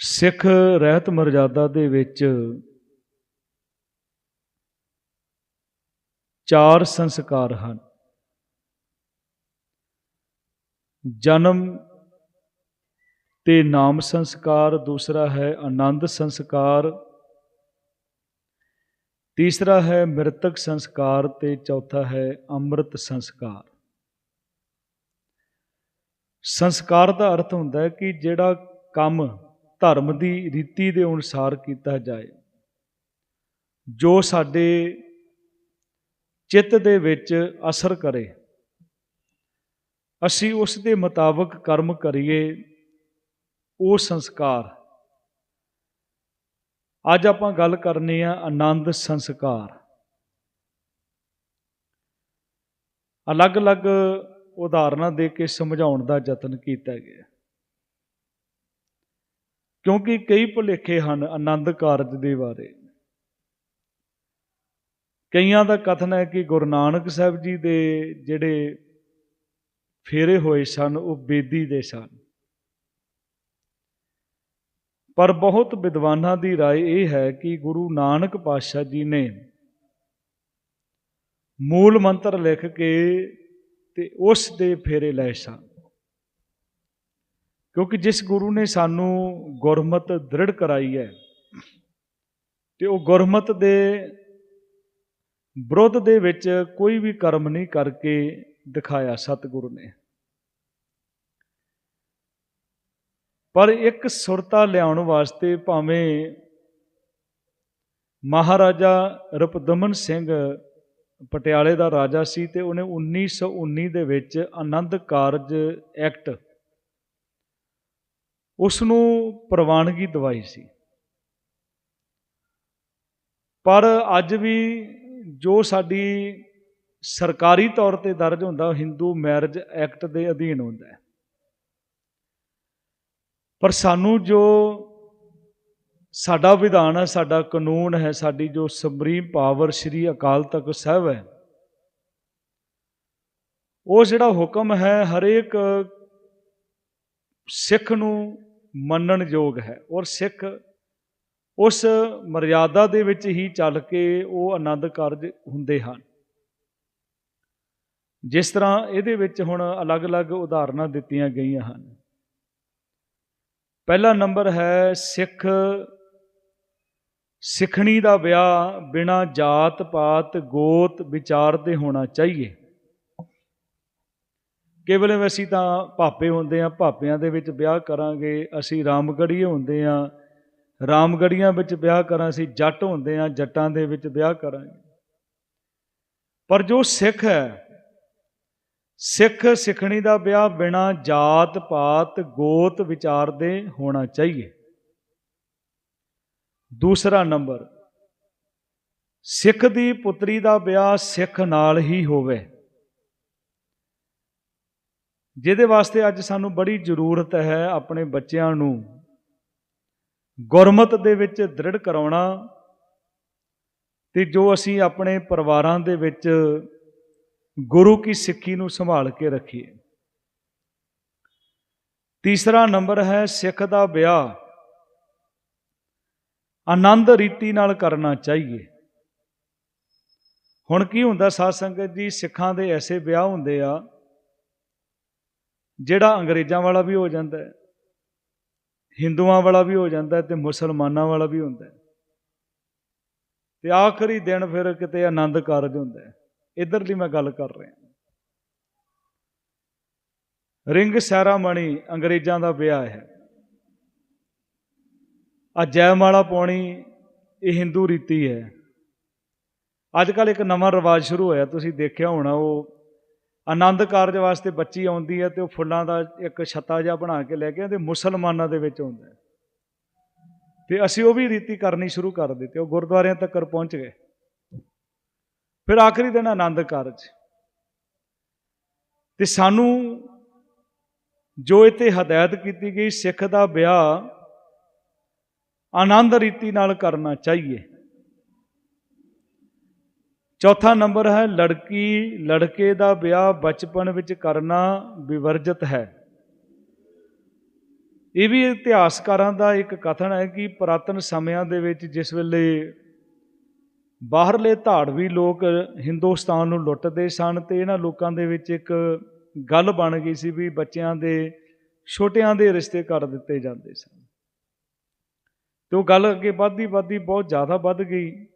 ਸਿੱਖ ਰਹਿਤ ਮਰਜ਼ਾਦਾ ਦੇ ਵਿੱਚ ਚਾਰ ਸੰਸਕਾਰ ਹਨ। ਜਨਮ ਤੇ ਨਾਮ ਸੰਸਕਾਰ, ਦੂਸਰਾ ਹੈ ਆਨੰਦ ਸੰਸਕਾਰ, ਤੀਸਰਾ ਹੈ ਮ੍ਰਿਤਕ ਸੰਸਕਾਰ ਤੇ ਚੌਥਾ ਹੈ ਅੰਮ੍ਰਿਤ ਸੰਸਕਾਰ। ਸੰਸਕਾਰ ਦਾ ਅਰਥ ਹੁੰਦਾ ਹੈ ਕਿ ਜਿਹੜਾ ਕੰਮ ਧਰਮ ਦੀ ਰੀਤੀ ਦੇ ਅਨੁਸਾਰ ਕੀਤਾ ਜਾਏ। ਜੋ ਸਾਡੇ ਚਿੱਤ ਦੇ ਵਿੱਚ ਅਸਰ ਕਰੇ, ਅਸੀਂ ਉਸ ਦੇ ਮੁਤਾਬਕ ਕਰਮ ਕਰੀਏ, ਉਹ ਸੰਸਕਾਰ। ਅੱਜ ਆਪਾਂ ਗੱਲ ਕਰਨੀ ਆ ਆਨੰਦ ਸੰਸਕਾਰ। ਅਲੱਗ-ਅਲੱਗ ਉਦਾਹਰਨਾਂ ਦੇ ਕੇ ਸਮਝਾਉਣ ਦਾ ਯਤਨ ਕੀਤਾ ਗਿਆ। ਕਿਉਂਕਿ ਕਈ ਭੁਲੇਖੇ ਹਨ ਆਨੰਦ ਕਾਰਜ ਦੇ ਬਾਰੇ ਕਈਆਂ ਦਾ ਕਥਨ ਹੈ ਕਿ ਗੁਰੂ ਨਾਨਕ ਸਾਹਿਬ ਜੀ ਦੇ ਜਿਹੜੇ ਫੇਰੇ ਹੋਏ ਸਨ ਉਹ ਬੇਦੀ ਦੇ ਸਨ ਪਰ ਬਹੁਤ ਵਿਦਵਾਨਾਂ ਦੀ رائے ਇਹ ਹੈ ਕਿ ਗੁਰੂ ਨਾਨਕ ਪਾਤਸ਼ਾਹ ਜੀ ਨੇ ਮੂਲ ਮੰਤਰ ਲਿਖ ਕੇ ਤੇ ਉਸ ਦੇ ਫੇਰੇ ਲਏ ਸਨ ਕਿਉਂਕਿ ਜਿਸ ਗੁਰੂ ਨੇ ਸਾਨੂੰ ਗੁਰਮਤ ਦ੍ਰਿੜ ਕਰਾਈ ਹੈ ਤੇ ਉਹ ਗੁਰਮਤ ਦੇ ਵਿਰੁੱਧ ਦੇ ਵਿੱਚ ਕੋਈ ਵੀ ਕਰਮ ਨਹੀਂ ਕਰਕੇ ਦਿਖਾਇਆ ਸਤਿਗੁਰੂ ਨੇ। ਪਰ ਇੱਕ ਸੁਰਤਾ ਲਿਆਉਣ ਵਾਸਤੇ ਭਾਵੇਂ ਮਹਾਰਾਜਾ ਰਪਦਮਨ ਸਿੰਘ ਪਟਿਆਲੇ ਦਾ ਰਾਜਾ ਸੀ ਤੇ ਉਹਨੇ 1919 ਦੇ ਵਿੱਚ ਆਨੰਦ ਕਾਰਜ ਐਕਟ ਉਸ ਨੂੰ ਪ੍ਰਵਾਨਗੀ ਦਵਾਈ ਸੀ। ਪਰ ਅੱਜ ਵੀ ਜੋ ਸਾਡੀ ਸਰਕਾਰੀ ਤੌਰ ਤੇ ਦਰਜ ਹੁੰਦਾ ਹਿੰਦੂ ਮੈਰਿਜ ਐਕਟ ਦੇ ਅਧੀਨ ਹੁੰਦਾ ਹੈ। ਪਰ ਸਾਨੂੰ ਜੋ ਸਾਡਾ ਵਿਧਾਨ ਹੈ, ਸਾਡਾ ਕਾਨੂੰਨ ਹੈ, ਸਾਡੀ ਜੋ ਸੁਪਰੀਮ ਪਾਵਰ ਸ੍ਰੀ ਅਕਾਲ ਤਖਤ ਸਾਹਿਬ ਹੈ, ਉਹ ਜਿਹੜਾ ਹੁਕਮ ਹੈ ਹਰੇਕ ਸਿੱਖ ਨੂੰ ਮੰਨਣ ਯੋਗ ਹੈ। ਔਰ ਸਿੱਖ ਉਸ ਮਰਿਆਦਾ ਦੇ ਵਿੱਚ ਹੀ ਚੱਲ ਕੇ ਉਹ ਆਨੰਦ ਕਾਰਜ ਹੁੰਦੇ ਹਨ। ਜਿਸ ਤਰ੍ਹਾਂ ਇਹਦੇ ਵਿੱਚ ਹੁਣ ਅਲੱਗ-ਅਲੱਗ ਉਦਾਹਰਨਾਂ ਦਿੱਤੀਆਂ ਗਈਆਂ ਹਨ। ਪਹਿਲਾ ਨੰਬਰ ਹੈ, ਸਿੱਖ ਸਿੱਖਣੀ ਦਾ ਵਿਆਹ ਬਿਨਾ ਜਾਤ ਪਾਤ ਗੋਤ ਵਿਚਾਰ ਦੇ ਹੋਣਾ ਚਾਹੀਏ। ਕੇਵਲ ਅਸੀਂ ਤਾਂ ਭਾਪੇ ਹੁੰਦੇ ਆ ਭਾਪਿਆਂ ਦੇ ਵਿੱਚ ਵਿਆਹ ਕਰਾਂਗੇ, ਅਸੀਂ ਰਾਮਗੜੀਏ ਹੁੰਦੇ ਆ ਰਾਮਗੜੀਆਂ ਵਿੱਚ ਵਿਆਹ ਕਰਾਂ, ਅਸੀਂ ਜੱਟ ਹੁੰਦੇ ਆ ਜੱਟਾਂ ਦੇ ਵਿੱਚ ਵਿਆਹ ਕਰਾਂਗੇ। ਪਰ ਜੋ ਸਿੱਖ ਹੈ, ਸਿੱਖ ਸਿੱਖਣੀ ਦਾ ਵਿਆਹ ਬਿਨਾ ਜਾਤ ਪਾਤ ਗੋਤ ਵਿਚਾਰ ਦੇ ਹੋਣਾ ਚਾਹੀਏ। ਦੂਸਰਾ ਨੰਬਰ, ਸਿੱਖ ਦੀ ਪੁੱਤਰੀ ਦਾ ਵਿਆਹ ਸਿੱਖ ਨਾਲ ਹੀ ਹੋਵੇ। ਜਿਹਦੇ ਵਾਸਤੇ ਅੱਜ ਸਾਨੂੰ ਬੜੀ ਜ਼ਰੂਰਤ ਹੈ ਆਪਣੇ ਬੱਚਿਆਂ ਨੂੰ ਗੁਰਮਤ ਦੇ ਵਿੱਚ ਦ੍ਰਿੜ ਕਰਾਉਣਾ ਤੇ ਜੋ ਅਸੀਂ ਆਪਣੇ ਪਰਿਵਾਰਾਂ ਦੇ ਵਿੱਚ ਗੁਰੂ ਕੀ ਸਿੱਖੀ ਨੂੰ ਸੰਭਾਲ ਕੇ ਰੱਖੀਏ। ਤੀਸਰਾ ਨੰਬਰ ਹੈ ਸਿੱਖ ਦਾ ਵਿਆਹ। ਆਨੰਦ ਰੀਤੀ ਨਾਲ ਕਰਨਾ ਚਾਹੀਏ। ਹੁਣ ਕੀ ਹੁੰਦਾ ਸਾਧ ਸੰਗਤ ਜੀ, ਸਿੱਖਾਂ ਦੇ ਐਸੇ ਵਿਆਹ ਹੁੰਦੇ ਆ ਜਿਹੜਾ ਅੰਗਰੇਜ਼ਾਂ ਵਾਲਾ ਵੀ ਹੋ ਜਾਂਦਾ ਹੈ, ਹਿੰਦੂਆਂ ਵਾਲਾ ਵੀ ਹੋ ਜਾਂਦਾ ਹੈ ਤੇ ਮੁਸਲਮਾਨਾਂ ਵਾਲਾ ਵੀ ਹੁੰਦਾ ਹੈ। ਤੇ ਆਖਰੀ ਦਿਨ ਫਿਰ ਕਿਤੇ ਆਨੰਦ ਕਾਰਜ ਹੁੰਦਾ ਹੈ। ਇਧਰ ਮੈਂ ਗੱਲ ਕਰ ਰਿਹਾ ਰਿੰਗ ਸੈਰਾਮਣੀ ਅੰਗਰੇਜ਼ਾਂ ਦਾ ਵਿਆਹ ਹੈ। ਆ ਜੈਮਾਲਾ ਪਾਉਣੀ ਇਹ ਹਿੰਦੂ ਰੀਤੀ ਹੈ। ਅੱਜ ਕੱਲ ਇੱਕ ਨਵਾਂ ਰਿਵਾਜ ਸ਼ੁਰੂ ਹੋਇਆ, ਤੁਸੀਂ ਦੇਖਿਆ ਹੋਣਾ, ਉਹ ਆਨੰਦ ਕਾਰਜ ਵਾਸਤੇ ਬੱਚੀ ਆਉਂਦੀ ਹੈ ਤੇ ਉਹ ਫੁੱਲਾਂ ਦਾ ਇੱਕ ਛੱਤਾ ਜਿਹਾ ਬਣਾ ਕੇ ਲੈ ਕੇ ਆਉਂਦੇ, ਮੁਸਲਮਾਨਾਂ ਦੇ ਵਿੱਚ ਆਉਂਦਾ ਹੈ। ਤੇ ਅਸੀਂ ਉਹ ਵੀ ਰੀਤੀ ਕਰਨੀ ਸ਼ੁਰੂ ਕਰ ਦਿੱਤੀ, ਉਹ ਗੁਰਦੁਆਰਿਆਂ ਤੱਕ ਪਹੁੰਚ ਗਏ। ਫਿਰ ਆਖਰੀ ਦਿਨ ਆਨੰਦ ਕਾਰਜ। ਤੇ ਸਾਨੂੰ ਜੋ ਇਤੇ ਹਦਾਇਤ ਕੀਤੀ ਗਈ, ਸਿੱਖ ਦਾ ਵਿਆਹ ਆਨੰਦ ਰੀਤੀ ਨਾਲ ਕਰਨਾ ਚਾਹੀਏ। ਚੌਥਾ ਨੰਬਰ ਹੈ, ਲੜਕੀ, ਲੜਕੇ ਦਾ ਵਿਆਹ ਬਚਪਨ ਵਿੱਚ ਕਰਨਾ ਵਿਵਰਜਿਤ ਹੈ। ਇਹ ਵੀ ਇਤਿਹਾਸਕਾਰਾਂ ਦਾ ਇੱਕ ਕਥਨ ਹੈ ਕਿ ਪੁਰਾਤਨ ਸਮਿਆਂ ਦੇ ਵਿੱਚ ਜਿਸ ਵੇਲੇ ਬਾਹਰਲੇ ਧਾੜਵੀ ਲੋਕ ਹਿੰਦੁਸਤਾਨ ਨੂੰ ਲੁੱਟਦੇ ਸਨ ਤੇ ਇਹਨਾਂ ਲੋਕਾਂ ਦੇ ਵਿੱਚ ਇੱਕ ਗੱਲ ਬਣ ਗਈ ਸੀ ਵੀ ਬੱਚਿਆਂ ਦੇ, ਛੋਟਿਆਂ ਦੇ ਰਿਸ਼ਤੇ ਕਰ ਦਿੱਤੇ ਜਾਂਦੇ ਸਨ। ਤੇ ਉਹ ਗੱਲ ਅੱਗੇ ਵੱਧਦੀ ਵੱਧਦੀ ਬਹੁਤ ਜ਼ਿਆਦਾ ਵੱਧ ਗਈ।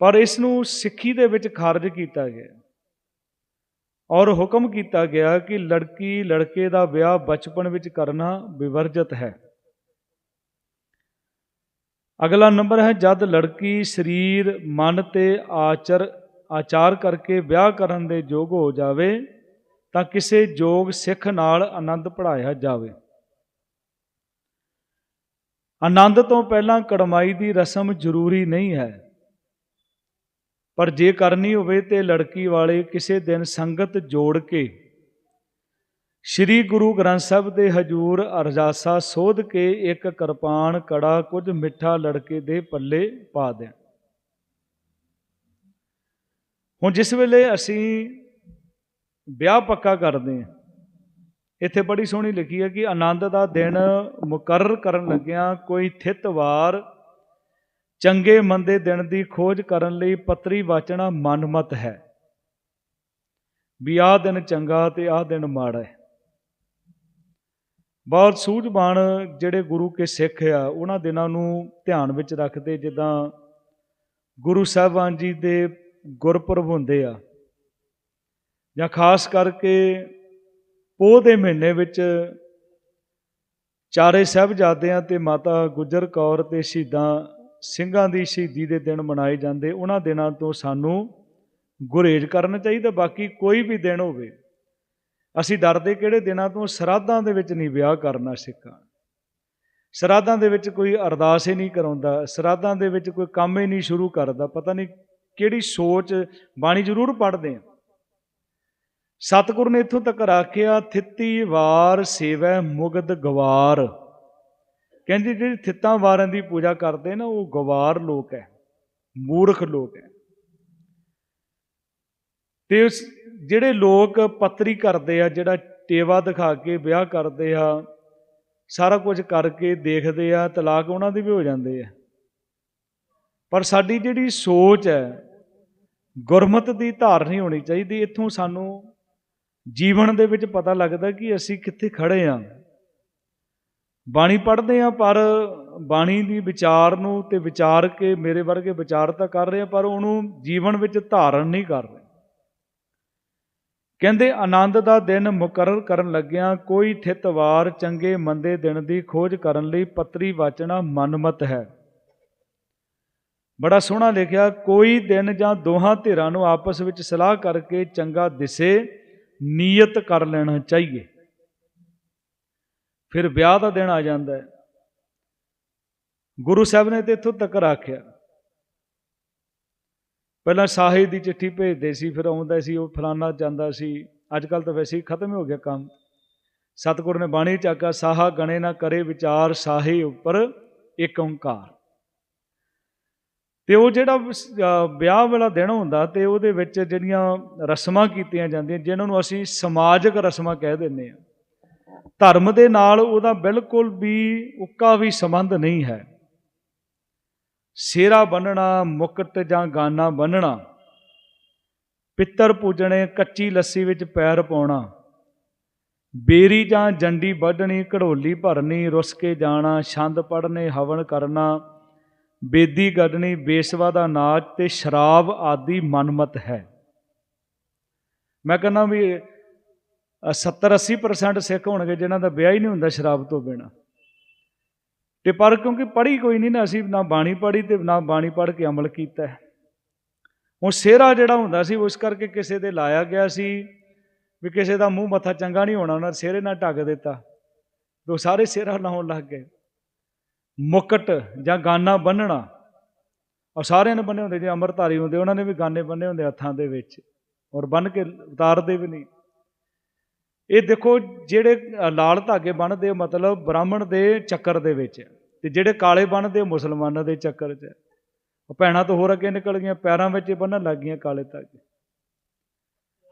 ਪਰ ਇਸ ਨੂੰ ਸਿੱਖੀ ਦੇ ਵਿੱਚ ਖਾਰਜ ਕੀਤਾ ਗਿਆ। ਔਰ ਹੁਕਮ ਕੀਤਾ ਗਿਆ ਕਿ ਲੜਕੀ, ਲੜਕੇ ਦਾ ਵਿਆਹ ਬਚਪਨ ਵਿੱਚ ਕਰਨਾ ਵਿਵਰਜਿਤ ਹੈ। ਅਗਲਾ ਨੰਬਰ ਹੈ, ਜਦ ਲੜਕੀ ਸਰੀਰ, ਮਨ ਤੇ ਆਚਰ, ਆਚਾਰ ਕਰਕੇ ਵਿਆਹ ਕਰਨ ਦੇ ਯੋਗ ਹੋ ਜਾਵੇ, ਤਾਂ ਕਿਸੇ ਯੋਗ ਸਿੱਖ ਨਾਲ ਆਨੰਦ ਪੜਾਇਆ ਜਾਵੇ। ਆਨੰਦ ਤੋਂ ਪਹਿਲਾਂ ਕੜਮਾਈ ਦੀ ਰਸਮ ਜ਼ਰੂਰੀ ਨਹੀਂ ਹੈ। ਪਰ ਜੇ ਕਰਨੀ ਹੋਵੇ ਤੇ ਲੜਕੀ ਵਾਲੇ ਕਿਸੇ ਦਿਨ ਸੰਗਤ ਜੋੜ ਕੇ ਸ੍ਰੀ ਗੁਰੂ ਗ੍ਰੰਥ ਸਾਹਿਬ ਦੇ ਹਜੂਰ ਅਰਜਾਸਾ ਸੋਧ ਕੇ ਇੱਕ ਕਿਰਪਾਨ ਕੜਾ ਕੁਝ ਮਿੱਠਾ ਲੜਕੇ ਦੇ ਪੱਲੇ ਪਾ ਦੇਣ। ਹੁਣ ਜਿਸ ਵੇਲੇ ਅਸੀਂ ਵਿਆਹ ਪੱਕਾ ਕਰਦੇ ਹਾਂ, ਇੱਥੇ ਬੜੀ ਸੋਹਣੀ ਲਿਖੀ ਹੈ ਕਿ ਆਨੰਦ ਦਾ ਦਿਨ ਮੁਕਰਰ ਕਰਨ ਲੱਗਿਆਂ ਕੋਈ ਥਿਤ ਵਾਰ ਚੰਗੇ ਮੰਦੇ ਦਿਨ ਦੀ ਖੋਜ ਕਰਨ ਲਈ ਪੱਤਰੀ ਵਾਚਣਾ ਮਨਮਤ ਹੈ। ਵੀ ਆਹ ਦਿਨ ਚੰਗਾ ਤੇ ਆਹ ਦਿਨ ਮਾੜਾ ਹੈ। ਬਹੁਤ ਸੂਝਵਾਨ ਜਿਹੜੇ ਗੁਰੂ ਕੇ ਸਿੱਖ ਆ, ਉਹਨਾਂ ਦਿਨਾਂ ਨੂੰ ਧਿਆਨ ਵਿੱਚ ਰੱਖਦੇ ਜਿੱਦਾਂ ਗੁਰੂ ਸਾਹਿਬਾਨ ਜੀ ਦੇ ਗੁਰਪੁਰਬ ਹੁੰਦੇ ਆ। ਜਾਂ ਖਾਸ ਕਰਕੇ ਪੋਹ ਦੇ ਮਹੀਨੇ ਵਿੱਚ ਚਾਰੇ ਸਾਹਿਬਜ਼ਾਦਿਆਂ ਤੇ ਮਾਤਾ ਗੁਜਰ ਕੌਰ ਤੇ ਸ਼ਹੀਦਾਂ ਸਿੰਘਾਂ ਦੀ ਸ਼ਹੀਦੀ ਦੇ ਦਿਨ ਮਨਾਏ ਜਾਂਦੇ, ਉਹਨਾਂ ਦਿਨਾਂ ਤੋਂ ਸਾਨੂੰ ਗੁਰੇਜ਼ ਕਰਨਾ ਚਾਹੀਦਾ, ਬਾਕੀ ਕੋਈ ਵੀ ਦਿਨ ਹੋਵੇ। ਅਸੀਂ ਡਰਦੇ ਕਿਹੜੇ ਦਿਨਾਂ ਤੋਂ? ਸਰਾਧਾਂ ਦੇ ਵਿੱਚ ਨਹੀਂ ਵਿਆਹ ਕਰਨਾ ਸਿੱਖਾਂ। ਸਰਾਧਾਂ ਦੇ ਵਿੱਚ ਕੋਈ ਅਰਦਾਸ ਹੀ ਨਹੀਂ ਕਰਾਉਂਦਾ ਸਰਾਧਾਂ ਦੇ ਵਿੱਚ ਕੋਈ ਕੰਮ ਹੀ ਨਹੀਂ ਸ਼ੁਰੂ ਕਰਦਾ। ਪਤਾ ਨਹੀਂ ਕਿਹੜੀ ਸੋਚ, ਬਾਣੀ ਜ਼ਰੂਰ ਪੜ੍ਹਦੇ ਆ ਸਤਿਗੁਰ ਨੇ ਇੱਥੋਂ ਤੱਕ ਰੱਖਿਆ, ਥਿੱਤੀ ਵਾਰ ਸੇਵੈ ਮੁਗਦ ਗਵਾਰ। ਕਹਿੰਦੇ ਜਿਹੜੇ ਥਿੱਤਾਂ ਵਾਰਾਂ ਦੀ ਪੂਜਾ ਕਰਦੇ ਨਾ, ਉਹ ਗਵਾਰ ਲੋਕ ਹੈ, ਮੂਰਖ ਲੋਕ ਹੈ। ਤੇ ਉਸ ਜਿਹੜੇ ਲੋਕ ਪੱਤਰੀ ਕਰਦੇ ਆ, ਜਿਹੜਾ ਟੇਵਾ ਦਿਖਾ ਕੇ ਵਿਆਹ ਕਰਦੇ ਆ, ਸਾਰਾ ਕੁਝ ਕਰਕੇ ਦੇਖਦੇ ਆ, ਤਲਾਕ ਉਹਨਾਂ ਦੇ ਵੀ ਹੋ ਜਾਂਦੇ ਆ। ਪਰ ਸਾਡੀ ਜਿਹੜੀ ਸੋਚ ਹੈ, ਗੁਰਮਤ ਦੀ ਧਾਰਨੀ ਹੋਣੀ ਚਾਹੀਦੀ। ਇੱਥੋਂ ਸਾਨੂੰ ਜੀਵਨ ਦੇ ਵਿੱਚ ਪਤਾ ਲੱਗਦਾ ਕਿ ਅਸੀਂ ਕਿੱਥੇ ਖੜੇ ਆ। ਬਾਣੀ ਪੜ੍ਹਦੇ ਆ ਪਰ ਬਾਣੀ ਦੀ ਵਿਚਾਰ ਨੂੰ ਤੇ ਵਿਚਾਰ ਕੇ ਮੇਰੇ ਵਰਗੇ ਵਿਚਾਰ ਤਾਂ ਕਰ ਰਹੇ ਆ ਪਰ ਉਹਨੂੰ ਜੀਵਨ ਵਿੱਚ ਧਾਰਨ ਨਹੀਂ ਕਰ ਰਹੇ। ਕਹਿੰਦੇ, ਆਨੰਦ ਦਾ ਦਿਨ ਮੁਕਰਰ ਕਰਨ ਲੱਗਿਆਂ, ਕੋਈ ਥਿਤਵਾਰ ਚੰਗੇ ਮੰਦੇ ਦਿਨ ਦੀ ਖੋਜ ਕਰਨ ਲਈ ਪੱਤਰੀ ਵਾਚਣਾ ਮਨਮਤ ਹੈ। ਬੜਾ ਸੋਹਣਾ ਲਿਖਿਆ, ਕੋਈ ਦਿਨ ਜਾਂ ਦੋਹਾਂ ਧਿਰਾਂ ਨੂੰ ਆਪਸ ਵਿੱਚ ਸਲਾਹ ਕਰਕੇ ਚੰਗਾ ਦਿਸੇ, ਨੀਅਤ ਕਰ ਲੈਣਾ ਚਾਹੀਏ। ਫਿਰ ਵਿਆਹ ਦਾ ਦਿਨ ਆ ਜਾਂਦਾ ਹੈ। ਗੁਰੂ ਸਾਹਿਬ ਨੇ ਤੇ ਇੱਥੋਂ ਤੱਕ ਰੱਖਿਆ। ਪਹਿਲਾਂ ਸਾਹੇ ਦੀ ਚਿੱਠੀ ਭੇਜਦੇ ਸੀ, ਫਿਰ ਆਉਂਦਾ ਸੀ, ਉਹ ਫਲਾਨਾ ਜਾਂਦਾ ਸੀ। ਅੱਜ ਕੱਲ ਤਾਂ ਵੈਸੇ ਹੀ ਖਤਮ ਹੋ ਗਿਆ ਕੰਮ। ਸਤਿਗੁਰ ਨੇ ਬਾਣੀ ਚ ਆਖਿਆ ਸਾਹਾ ਗਣੇ ਨਾ ਕਰੇ ਵਿਚਾਰ, ਸਾਹੇ ਉੱਪਰ ਇੱਕ ਓੰਕਾਰ। ਤੇ ਉਹ ਜਿਹੜਾ ਵਿਆਹ ਵਾਲਾ ਦਿਨ ਹੁੰਦਾ ਤੇ ਉਹਦੇ ਵਿੱਚ ਜਿਹੜੀਆਂ ਰਸਮਾਂ ਕੀਤੀਆਂ ਜਾਂਦੀਆਂ, ਜਿਨ੍ਹਾਂ ਨੂੰ ਅਸੀਂ ਸਮਾਜਿਕ ਰਸਮਾਂ ਕਹਿ ਦਿੰਦੇ ਆ ਧਰਮ ਦੇ ਨਾਲ ਉਹਦਾ ਬਿਲਕੁਲ ਵੀ ਉੱਕਾ ਵੀ ਸੰਬੰਧ ਨਹੀਂ ਹੈ। ਸੇਰਾ ਬੰਨਣਾ ਮੁਕਟ ਜਾਂ ਗਾਨਾ ਬੰਨਣਾ, ਪਿੱਤਰ ਪੂਜਣੇ, ਕੱਚੀ ਲੱਸੀ ਵਿੱਚ ਪੈਰ ਪਾਉਣਾ, ਬੇਰੀ ਜਾਂ ਜੰਡੀ ਵੱਢਣੀ, ਘੜੋਲੀ ਭਰਨੀ ਰੁੱਸ ਕੇ ਜਾਣਾ, ਛੰਦ ਪੜਨੇ ਹਵਨ ਕਰਨਾ, ਬੇਦੀ ਗੱਡਣੀ, ਬੇਸਵਾ ਦਾ ਨਾਚ ਤੇ ਸ਼ਰਾਬ ਆਦਿ ਮਨਮਤ ਹੈ। ਮੈਂ ਕਹਿੰਦਾ ਵੀ 70 80% ਸਿੱਖ ਹੋਣਗੇ ਜਿਨ੍ਹਾਂ ਦਾ ਵਿਆਹ ਹੀ ਨਹੀਂ ਹੁੰਦਾ ਸ਼ਰਾਬ ਤੋਂ ਬਿਨਾ। ਤੇ ਪਰ ਕਿਉਂਕਿ ਪੜ੍ਹੀ ਕੋਈ ਨਹੀਂ ਨਾ ਅਸੀਂ ਨਾ ਬਾਣੀ ਪੜ੍ਹੀ ਤੇ ਨਾ ਬਾਣੀ ਪੜ੍ਹ ਕੇ ਅਮਲ ਕੀਤਾ ਹੁਣ ਸਿਹਰਾ ਜਿਹੜਾ ਹੁੰਦਾ ਸੀ ਉਸ ਕਰਕੇ ਕਿਸੇ ਦੇ ਲਾਇਆ ਗਿਆ ਸੀ ਵੀ ਕਿਸੇ ਦਾ ਮੂੰਹ ਮੱਥਾ ਚੰਗਾ ਨਹੀਂ ਹੋਣਾ, ਉਹਨਾਂ ਸਿਹਰੇ ਨਾਲ ਢੱਕ ਦਿੱਤਾ। ਤੇ ਸਾਰੇ ਸਿਹਰਾ ਲਾਉਣ ਲੱਗ ਗਏ। ਮੁਕਟ ਜਾਂ ਗਾਨਾ ਬੰਨਣਾ ਔਰ ਸਾਰਿਆਂ ਨੇ ਬੰਨੇ ਹੁੰਦੇ, ਜੇ ਅਮਰਧਾਰੀ ਹੁੰਦੇ, ਉਹਨਾਂ ਨੇ ਵੀ ਗਾਨੇ ਬੰਨੇ ਹੁੰਦੇ ਹੱਥਾਂ ਦੇ ਵਿੱਚ। ਔਰ ਬੰਨ ਕੇ ਉਤਾਰਦੇ ਵੀ ਨਹੀਂ। ਇਹ ਦੇਖੋ ਜਿਹੜੇ ਲਾਲ ਧਾਗੇ ਬੰਨਦੇ ਮਤਲਬ ਬ੍ਰਾਹਮਣ ਦੇ ਚੱਕਰ ਦੇ ਵਿੱਚ ਤੇ ਜਿਹੜੇ ਕਾਲੇ ਬੰਨਦੇ ਮੁਸਲਮਾਨਾਂ ਦੇ ਚੱਕਰ 'ਚ। ਉਹ ਭੈਣਾਂ ਤੋਂ ਹੋਰ ਅੱਗੇ ਨਿਕਲ ਗਈਆਂ, ਪੈਰਾਂ ਵਿੱਚ ਬੰਨਣ ਲੱਗ ਗਈਆਂ ਕਾਲੇ ਧਾਗੇ।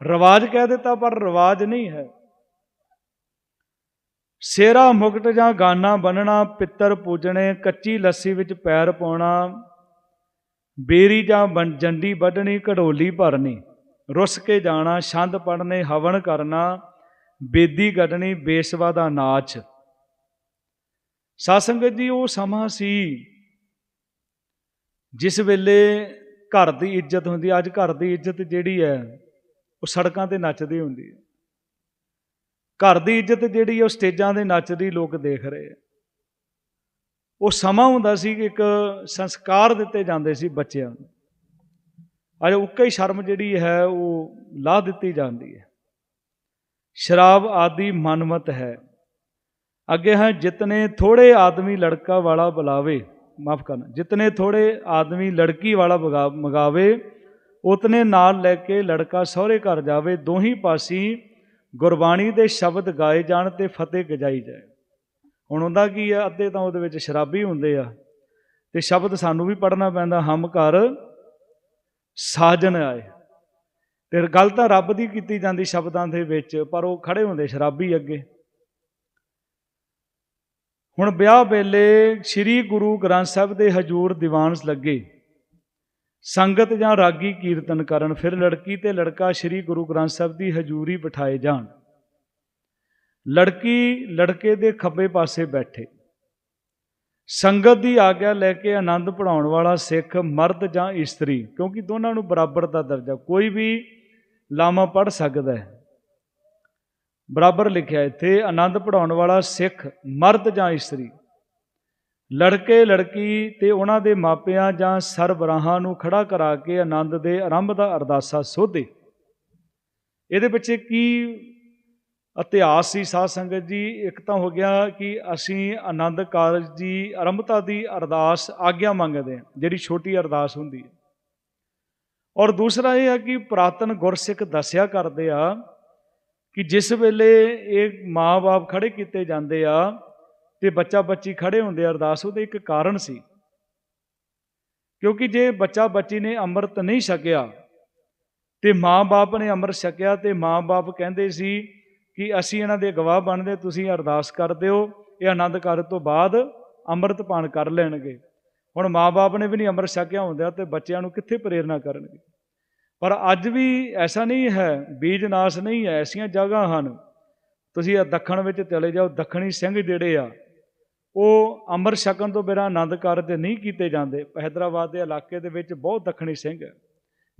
ਰਿਵਾਜ ਕਹਿ ਦਿੱਤਾ, ਪਰ ਰਿਵਾਜ ਨਹੀਂ ਹੈ। ਸੇਰਾ ਮੁਕਟ ਜਾਂ ਗਾਨਾ ਬੰਨਣਾ, ਪਿੱਤਰ ਪੂਜਣੇ, ਕੱਚੀ ਲੱਸੀ ਵਿੱਚ ਪੈਰ ਪਾਉਣਾ, ਬੇਰੀ ਜਾਂ ਬੰ- ਜੰਡੀ ਵੱਢਣੀ, ਘੜੋਲੀ ਭਰਨੀ, ਰੁੱਸ ਕੇ ਜਾਣਾ, ਛੰਦ ਪੜਨੇ ਹਵਨ ਕਰਨਾ ਬੇਦੀ ਗੱਡਣੀ ਬੇਸਵਾ ਦਾ ਨਾਚ। ਸਾਸੰਗਤ ਜੀ, ਉਹ ਸਮਾਂ ਸੀ ਜਿਸ ਵੇਲੇ ਘਰ ਦੀ ਇੱਜ਼ਤ ਹੁੰਦੀ, ਅੱਜ ਘਰ ਦੀ ਇੱਜ਼ਤ ਜਿਹੜੀ ਹੈ, ਉਹ ਸੜਕਾਂ ਤੇ ਨੱਚਦੀ ਹੁੰਦੀ ਹੈ। ਘਰ ਦੀ ਇੱਜ਼ਤ ਜਿਹੜੀ ਉਹ ਸਟੇਜਾਂ ਦੇ ਨੱਚਦੀ ਲੋਕ ਦੇਖ ਰਹੇ ਆ ਉਹ ਸਮਾਂ ਹੁੰਦਾ ਸੀ ਕਿ ਇੱਕ ਸੰਸਕਾਰ ਦਿੱਤੇ ਜਾਂਦੇ ਸੀ ਬੱਚਿਆਂ ਨੂੰ। ਅੱਜ ਉੱਕਾ ਹੀ ਸ਼ਰਮ ਜਿਹੜੀ ਹੈ, ਉਹ ਲਾਹ ਦਿੱਤੀ ਜਾਂਦੀ ਹੈ। ਸ਼ਰਾਬ ਆਦਿ ਮਨਮਤ ਹੈ। ਅੱਗੇ ਹੈ, ਜਿਤਨੇ ਥੋੜੇ ਆਦਮੀ ਲੜਕਾ ਵਾਲਾ ਬੁਲਾਵੇ, ਮਾਫ ਕਰਨਾ, ਜਿਤਨੇ ਥੋੜੇ ਆਦਮੀ ਲੜਕੀ ਵਾਲਾ ਬਗਾ- ਮੰਗਾਵੇ, ਉਤਨੇ ਨਾਲ ਲੈ ਕੇ ਲੜਕਾ ਸਹੁਰੇ ਘਰ ਜਾਵੇ, ਦੋਹੀ ਪਾਸੀ ਗੁਰਬਾਣੀ ਦੇ ਸ਼ਬਦ ਗਾਏ ਜਾਣ ਤੇ ਫਤਿਹ ਗਜਾਈ ਜਾਏ। ਹੁਣ ਹੁੰਦਾ ਕੀ ਆ, ਅੱਧੇ ਤਾਂ ਉਹਦੇ ਵਿੱਚ ਸ਼ਰਾਬੀ ਹੁੰਦੇ ਆ, ਤੇ ਸ਼ਬਦ ਸਾਨੂੰ ਵੀ ਪੜ੍ਹਨਾ ਪੈਂਦਾ, ਹਮ ਘਰ ਸਾਜਨ ਆਏ। ਤੇ ਗੱਲ ਤਾਂ ਰੱਬ ਦੀ ਕੀਤੀ ਜਾਂਦੀ ਸ਼ਬਦਾਂ ਦੇ ਵਿੱਚ, ਪਰ ਉਹ ਖੜੇ ਹੁੰਦੇ ਸ਼ਰਾਬੀ ਅੱਗੇ। ਹੁਣ ਵਿਆਹ ਵੇਲੇ ਸ੍ਰੀ ਗੁਰੂ ਗ੍ਰੰਥ ਸਾਹਿਬ ਦੇ ਹਜੂਰ ਦੀਵਾਨਸ ਲੱਗੇ। ਸੰਗਤ ਜਾਂ ਰਾਗੀ ਕੀਰਤਨ ਕਰਨ, ਫਿਰ ਲੜਕੀ ਤੇ ਲੜਕਾ ਸ੍ਰੀ ਗੁਰੂ ਗ੍ਰੰਥ ਸਾਹਿਬ ਦੀ ਹਜੂਰੀ ਬਿਠਾਏ ਜਾਣ। ਲੜਕੀ ਲੜਕੇ ਦੇ ਖੱਬੇ ਪਾਸੇ ਬੈਠੇ। ਸੰਗਤ ਦੀ ਆਗਿਆ ਲੈ ਕੇ ਆਨੰਦ ਪੜਾਉਣ ਵਾਲਾ ਸਿੱਖ, ਮਰਦ ਜਾਂ ਇਸਤਰੀ, ਕਿਉਂਕਿ ਦੋਨਾਂ ਨੂੰ ਬਰਾਬਰ ਦਾ ਦਰਜਾ, ਕੋਈ ਵੀ ਲਾਮਾ ਪੜ ਸਕਦਾ ਹੈ। ਬਰਾਬਰ ਲਿਖਿਆ, ਇੱਥੇ ਆਨੰਦ ਪੜਾਉਣ ਵਾਲਾ ਸਿੱਖ ਮਰਦ ਜਾਂ ਇਸਤਰੀ, ਲੜਕੇ, ਲੜਕੀ ਤੇ ਉਹਨਾਂ ਦੇ ਮਾਪਿਆਂ ਜਾਂ ਸਰਬਰਾਹਾਂ ਨੂੰ ਖੜਾ ਕਰਾ ਕੇ ਆਨੰਦ ਦੇ ਆਰੰਭ ਦਾ ਅਰਦਾਸਾ ਸੋਧੇ। ਇਹਦੇ ਪਿੱਛੇ ਕੀ ਇਤਿਹਾਸ ਸੀ ਸਾਧ ਸੰਗਤ ਜੀ? ਇੱਕ ਤਾਂ ਹੋ ਗਿਆ ਕਿ ਅਸੀਂ ਆਨੰਦ ਕਾਰਜ ਦੀ ਆਰੰਭਤਾ ਦੀ ਅਰਦਾਸ ਆਗਿਆ ਮੰਗਦੇ ਹਾਂ, ਜਿਹੜੀ ਛੋਟੀ ਅਰਦਾਸ ਹੁੰਦੀ ਹੈ। ਔਰ ਦੂਸਰਾ ਇਹ ਆ ਕਿ ਪ੍ਰਾਤਨ ਗੁਰਸਿੱਖ ਦੱਸਿਆ ਕਰਦੇ ਆ ਕਿ ਜਿਸ ਵੇਲੇ ਇਹ ਮਾਂ-ਬਾਪ ਖੜੇ ਕੀਤੇ ਜਾਂਦੇ ਆ ਤੇ ਬੱਚਾ ਬੱਚੀ ਖੜੇ ਹੁੰਦੇ ਆ, ਅਰਦਾਸ ਉਹਦੇ ਇੱਕ ਕਾਰਨ ਸੀ। ਕਿਉਂਕਿ ਜੇ ਬੱਚਾ ਬੱਚੀ ਨੇ ਅੰਮ੍ਰਿਤ ਨਹੀਂ ਛਕਿਆ ਤੇ ਮਾਂ-ਬਾਪ ਨੇ ਅੰਮ੍ਰਿਤ ਛਕਿਆ ਤੇ ਮਾਂ-ਬਾਪ ਕਹਿੰਦੇ ਸੀ ਕਿ ਅਸੀਂ ਇਹਨਾਂ ਦੇ ਗਵਾਹ ਬਣਦੇ, ਤੁਸੀਂ ਅਰਦਾਸ ਕਰ ਦਿਓ, ਇਹ ਆਨੰਦ ਕਾਰਜ ਤੋਂ ਬਾਅਦ ਅੰਮ੍ਰਿਤ ਪਾਨ ਕਰ ਲੈਣਗੇ। ਹੁਣ ਮਾਂ-ਬਾਪ ਨੇ ਵੀ ਨਹੀਂ ਅੰਮ੍ਰਿਤ ਛਕਿਆ ਹੁੰਦਾ ਤੇ ਬੱਚਿਆਂ ਨੂੰ ਕਿੱਥੇ ਪ੍ਰੇਰਣਾ ਕਰਨਗੇ? ਪਰ ਅੱਜ ਵੀ ਐਸਾ ਨਹੀਂ ਹੈ ਬੀਜ ਨਾਸ ਨਹੀਂ ਹੈ, ਐਸੀਆਂ ਜਗ੍ਹਾ ਹਨ। ਤੁਸੀਂ ਇਹ ਦੱਖਣ ਵਿੱਚ ਚਲੇ ਜਾਓ, ਦੱਖਣੀ ਸਿੰਘ ਜਿਹੜੇ ਆ, ਉਹ ਅੰਮ੍ਰਿਤ ਛਕਣ ਤੋਂ ਬਿਨਾਂ ਆਨੰਦ ਕਾਰਜ ਨਹੀਂ ਕੀਤੇ ਜਾਂਦੇ। ਹੈਦਰਾਬਾਦ ਦੇ ਇਲਾਕੇ ਦੇ ਵਿੱਚ ਬਹੁਤ ਦੱਖਣੀ ਸਿੰਘ ਹੈ।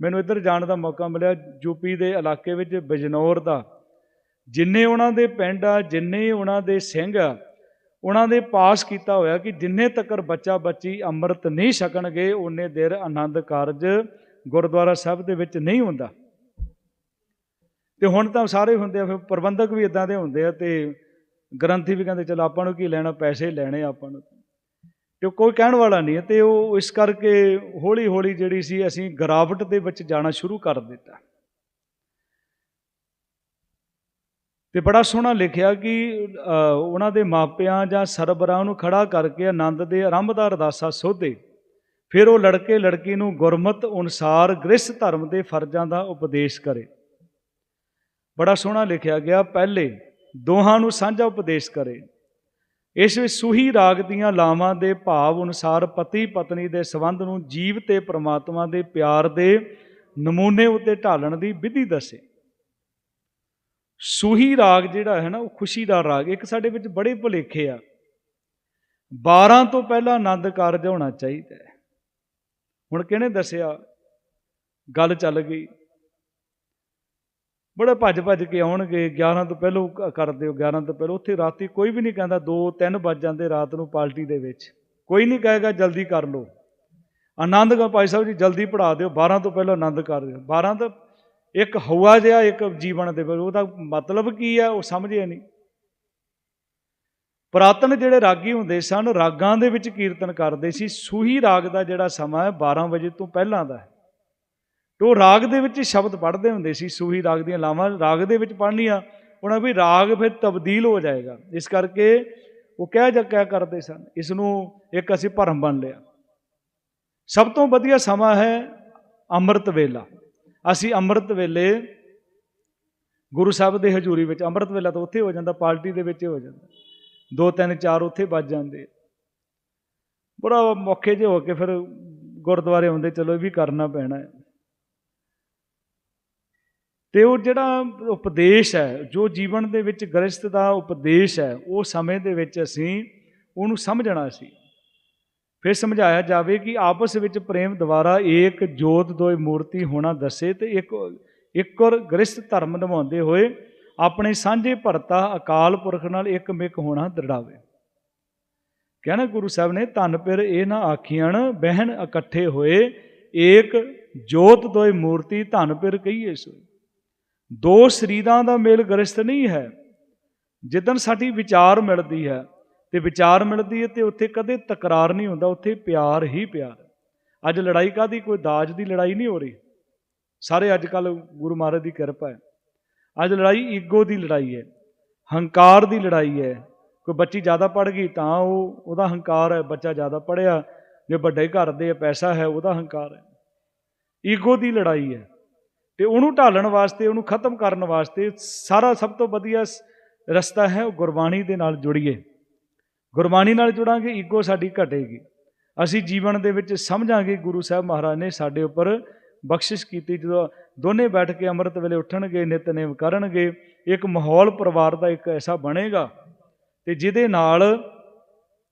ਮੈਨੂੰ ਇੱਧਰ ਜਾਣ ਦਾ ਮੌਕਾ ਮਿਲਿਆ ਯੂਪੀ ਦੇ ਇਲਾਕੇ ਵਿੱਚ ਬਿਜਨੌਰ ਦਾ। ਜਿੰਨੇ ਉਹਨਾਂ ਦੇ ਪਿੰਡ ਆ, ਜਿੰਨੇ ਉਹਨਾਂ ਦੇ ਸਿੰਘ ਆ, ਉਹਨਾਂ ਦੇ ਪਾਸ ਕੀਤਾ ਹੋਇਆ ਕਿ ਜਿੰਨੇ ਤੱਕ ਬੱਚਾ ਬੱਚੀ ਅੰਮ੍ਰਿਤ ਨਹੀਂ ਛਕਣਗੇ ਉਹਨੇ ਦੇਰ ਆਨੰਦ ਕਾਰਜ ਗੁਰਦੁਆਰਾ ਸਾਹਿਬ ਦੇ ਵਿੱਚ ਨਹੀਂ ਹੁੰਦਾ। ਤੇ ਹੁਣ ਤਾਂ ਸਾਰੇ ਹੁੰਦੇ ਆ ਫਿਰ ਪ੍ਰਬੰਧਕ ਵੀ ਇਦਾਂ ਦੇ ਹੁੰਦੇ ਆ ਤੇ ਗ੍ਰੰਥੀ ਵੀ ਕਹਿੰਦੇ ਚਲ ਆਪਾਂ ਨੂੰ ਕੀ ਲੈਣਾ ਪੈਸੇ ਲੈਣੇ ਆਪਾਂ ਨੂੰ। ਤੇ ਕੋਈ ਕਹਿਣ ਵਾਲਾ ਨਹੀਂ ਹੈ ਤੇ ਉਹ ਇਸ ਕਰਕੇ ਹੌਲੀ ਹੌਲੀ ਜਿਹੜੀ ਸੀ ਅਸੀਂ ਗਰਾਵਟ ਦੇ ਵਿੱਚ ਜਾਣਾ ਸ਼ੁਰੂ ਕਰ ਦਿੱਤਾ। ਤੇ ਬੜਾ ਸੋਹਣਾ ਲਿਖਿਆ ਕਿ ਅ, ਉਹਨਾਂ ਦੇ ਮਾਪਿਆਂ ਜਾਂ ਸਰਬਰਾਹ ਨੂੰ ਖੜਾ ਕਰਕੇ ਆਨੰਦ ਦੇ ਆਰੰਭ ਦਾ ਅਰਦਾਸਾ ਸੋਧੇ। ਫਿਰ ਉਹ ਲੜਕੇ ਲੜਕੀ ਨੂੰ ਗੁਰਮਤ ਅਨੁਸਾਰ ਗ੍ਰਸਥ ਧਰਮ ਦੇ ਫਰਜ਼ਾਂ ਦਾ ਉਪਦੇਸ਼ ਕਰੇ। ਬੜਾ ਸੋਹਣਾ ਲਿਖਿਆ ਗਿਆ, ਪਹਿਲੇ ਦੋਹਾਂ ਨੂੰ ਸਾਂਝਾ ਉਪਦੇਸ਼ ਕਰੇ। ਇਸ ਵਿੱਚ ਸੂਹੀ ਰਾਗ ਦੀਆਂ ਲਾਵਾਂ ਦੇ ਭਾਵ ਅਨੁਸਾਰ ਪਤੀ ਪਤਨੀ ਦੇ ਸੰਬੰਧ ਨੂੰ ਜੀਵ ਤੇ ਪ੍ਰਮਾਤਮਾ ਦੇ ਪਿਆਰ ਦੇ ਨਮੂਨੇ ਉੱਤੇ ਢਾਲਣ ਦੀ ਵਿਧੀ ਦੱਸੇ। ਸੂਹੀ ਰਾਗ ਜਿਹੜਾ ਹੈ ਨਾ, ਉਹ ਖੁਸ਼ੀ ਦਾ ਰਾਗ, ਇੱਕ ਸਾਡੇ ਵਿੱਚ ਬੜੇ ਭੁਲੇਖੇ ਆ। 12 ਤੋਂ ਪਹਿਲਾਂ ਆਨੰਦ ਕਾਰਜ ਹੋਣਾ ਚਾਹੀਦਾ ਹੈ। ਹੁਣ ਕਿਹਨੇ ਦੱਸਿਆ? ਗੱਲ ਚੱਲ ਗਈ। ਬੜੇ ਭੱਜ ਭੱਜ ਕੇ ਆਉਣਗੇ 11 ਤੋਂ ਪਹਿਲਾਂ ਕਰ ਦਿਓ 11 ਤੋਂ ਪਹਿਲਾਂ। ਉੱਥੇ ਰਾਤੀ ਕੋਈ ਵੀ ਨਹੀਂ ਕਹਿੰਦਾ 2 3 ਵੱਜ ਜਾਂਦੇ ਰਾਤ ਨੂੰ ਪਾਰਟੀ ਦੇ ਵਿੱਚ। ਕੋਈ ਨਹੀਂ ਕਹੇਗਾ, ਜਲਦੀ ਕਰ ਲਓ। ਆਨੰਦ ਕਾ ਭਾਈ ਸਾਹਿਬ ਜੀ, ਜਲਦੀ ਪੜਾ ਦਿਓ। 12 ਤੋਂ ਪਹਿਲਾਂ ਆਨੰਦ ਕਰ ਦਿਓ। 12 ਤਾਂ ਇੱਕ ਹਵਾ ਜਿਹਾ, ਇੱਕ ਜੀਵਨ ਦੇ ਵਿੱਚ। ਉਹਦਾ ਮਤਲਬ ਕੀ ਹੈ ਉਹ ਸਮਝਿਆ ਨਹੀਂ। ਪੁਰਾਤਨ ਜਿਹੜੇ ਰਾਗੀ ਹੁੰਦੇ ਸਨ, ਰਾਗਾਂ ਦੇ ਵਿੱਚ ਕੀਰਤਨ ਕਰਦੇ ਸੀ। ਸੂਹੀ ਰਾਗ ਦਾ ਜਿਹੜਾ ਸਮਾਂ ਹੈ 12 ਵਜੇ ਤੋਂ ਪਹਿਲਾਂ ਦਾ ਹੈ। ਉਹ ਰਾਗ ਦੇ ਵਿੱਚ ਸ਼ਬਦ ਪੜ੍ਹਦੇ ਹੁੰਦੇ ਸੀ, ਸੂਹੀ ਰਾਗ ਦੀਆਂ ਲਾਵਾਂ। ਰਾਗ ਦੇ ਵਿੱਚ ਪੜ੍ਹਨੀਆਂ ਉਹਨਾਂ ਵੀ ਰਾਗ ਫਿਰ ਤਬਦੀਲ ਹੋ ਜਾਏਗਾ। ਇਸ ਕਰਕੇ ਉਹ ਕਹਿ ਜਾ ਕਹਿ ਕਰਦੇ ਸਨ, ਇਸ ਨੂੰ ਇੱਕ ਅਸੀਂ ਭਰਮ ਬਣ ਲਿਆ। ਸਭ ਤੋਂ ਵਧੀਆ ਸਮਾਂ ਹੈ ਅੰਮ੍ਰਿਤ ਵੇਲਾ। ਅਸੀਂ ਅੰਮ੍ਰਿਤ ਵੇਲੇ ਗੁਰੂ ਸਾਹਿਬ ਦੇ ਹਜ਼ੂਰੀ ਵਿੱਚ, ਅੰਮ੍ਰਿਤ ਵੇਲਾ ਤਾਂ ਉੱਥੇ ਹੋ ਜਾਂਦਾ, ਪਾਰਟੀ ਦੇ ਵਿੱਚ ਹੋ ਜਾਂਦਾ। ਦੋ ਤਿੰਨ ਚਾਰ ਉੱਥੇ ਵੱਜ ਜਾਂਦੇ ਬੜਾ ਮੌਕੇ ਜੇ ਹੋ ਕੇ ਫਿਰ ਗੁਰਦੁਆਰੇ ਆਉਂਦੇ, ਚਲੋ ਇਹ ਵੀ ਕਰਨਾ ਪੈਣਾ ਹੈ। ਤੇ ਉਹ ਜਿਹੜਾ ਉਪਦੇਸ਼ ਹੈ, ਜੋ ਜੀਵਨ ਦੇ ਵਿੱਚ ਗ੍ਰਸਤ ਦਾ ਉਪਦੇਸ਼ ਹੈ, ਉਹ ਸਮੇਂ ਦੇ ਵਿੱਚ ਅਸੀਂ ਉਹਨੂੰ ਸਮਝਣਾ ਸੀ। ਫਿਰ ਸਮਝਾਇਆ ਜਾਵੇ ਕਿ ਆਪਸ ਵਿੱਚ ਪ੍ਰੇਮ ਦੁਆਰਾ ਏਕ ਜੋਤ ਦੋਇ ਮੂਰਤੀ ਹੋਣਾ ਦੱਸੇ ਤੇ ਇੱਕ ਇੱਕ ਔਰ ਗ੍ਰਸਤ ਧਰਮ ਨਿਭਾਉਂਦੇ ਹੋਏ ਆਪਣੇ ਸਾਂਝੇ ਭਰਤਾ ਅਕਾਲ ਪੁਰਖ ਨਾਲ ਇੱਕ ਮਿਕ ਹੋਣਾ ਦਰੜਾਵੇ। ਕਹਿੰਦਾ ਗੁਰੂ ਸਾਹਿਬ ਨੇ, ਧੰਨ ਪਿਰ ਇਹ ਨਾ ਆਖੀਆਂ ਬਹਿਣ ਇਕੱਠੇ ਹੋਏ, ਏਕ ਜੋਤ ਦੋਇ ਮੂਰਤੀ, ਧੰਨ ਪਿਰ ਕਹੀਏ ਸੋ ਦੋ ਸਰੀਰਾਂ ਦਾ ਮੇਲ ਗ੍ਰਸਤ ਨਹੀਂ ਹੈ। ਜਿੱਦਨ ਸਾਡੀ ਵਿਚਾਰ ਮਿਲਦੀ ਹੈ, ਤੇ ਵਿਚਾਰ ਮਿਲਦੀ ਹੈ, ਤੇ ਉੱਥੇ ਕਦੇ ਤਕਰਾਰ ਨਹੀਂ ਹੁੰਦਾ, ਉੱਥੇ ਪਿਆਰ ਹੀ ਪਿਆਰ ਅੱਜ ਲੜਾਈ ਕਾਦੀ ਕੋਈ ਦਾਜ ਦੀ ਲੜਾਈ ਨਹੀਂ ਹੋ ਰਹੀ। ਸਾਰੇ ਅੱਜ ਕੱਲ ਗੁਰੂ ਮਹਾਰਾਜ ਦੀ ਕਿਰਪਾ ਹੈ। ਅੱਜ ਲੜਾਈ ਈਗੋ ਦੀ ਲੜਾਈ ਹੈ, ਹੰਕਾਰ ਦੀ ਲੜਾਈ ਹੈ। ਕੋਈ ਬੱਚੀ ਜ਼ਿਆਦਾ ਪੜ ਗਈ ਤਾਂ ਉਹ, ਉਹਦਾ ਹੰਕਾਰ ਹੈ, ਬੱਚਾ ਜ਼ਿਆਦਾ ਪੜਿਆ ਜੇ ਵੱਡੇ ਘਰ ਦੇ ਪੈਸਾ ਹੈ, ਉਹਦਾ ਹੰਕਾਰ ਹੈ। ਈਗੋ ਦੀ ਲੜਾਈ ਹੈ। ਤੇ ਉਹਨੂੰ ਢਾਲਣ ਵਾਸਤੇ, ਉਹਨੂੰ ਖਤਮ ਕਰਨ ਵਾਸਤੇ ਸਾਰਾ ਸਭ ਤੋਂ ਵਧੀਆ ਰਸਤਾ ਹੈ ਉਹ ਗੁਰਬਾਣੀ ਦੇ ਨਾਲ ਜੁੜੀਏ। ਗੁਰਬਾਣੀ ਨਾਲ ਜੁੜਾਂਗੇ, ਈਗੋ ਸਾਡੀ ਘਟੇਗੀ। ਅਸੀਂ ਜੀਵਨ ਦੇ ਵਿੱਚ ਸਮਝਾਂਗੇ, ਗੁਰੂ ਸਾਹਿਬ ਮਹਾਰਾਜ ਨੇ ਸਾਡੇ ਉੱਪਰ ਬਖਸ਼ਿਸ਼ ਕੀਤੀ, ਜਦੋਂ ਦੋਨੇ ਬੈਠ ਕੇ ਅੰਮ੍ਰਿਤ ਵੇਲੇ ਉੱਠਣਗੇ ਨਿਤਨੇਮ ਕਰਨਗੇ, ਇੱਕ ਮਾਹੌਲ ਪਰਿਵਾਰ ਦਾ ਇੱਕ ਐਸਾ ਬਣੇਗਾ ਤੇ ਜਿਹਦੇ ਨਾਲ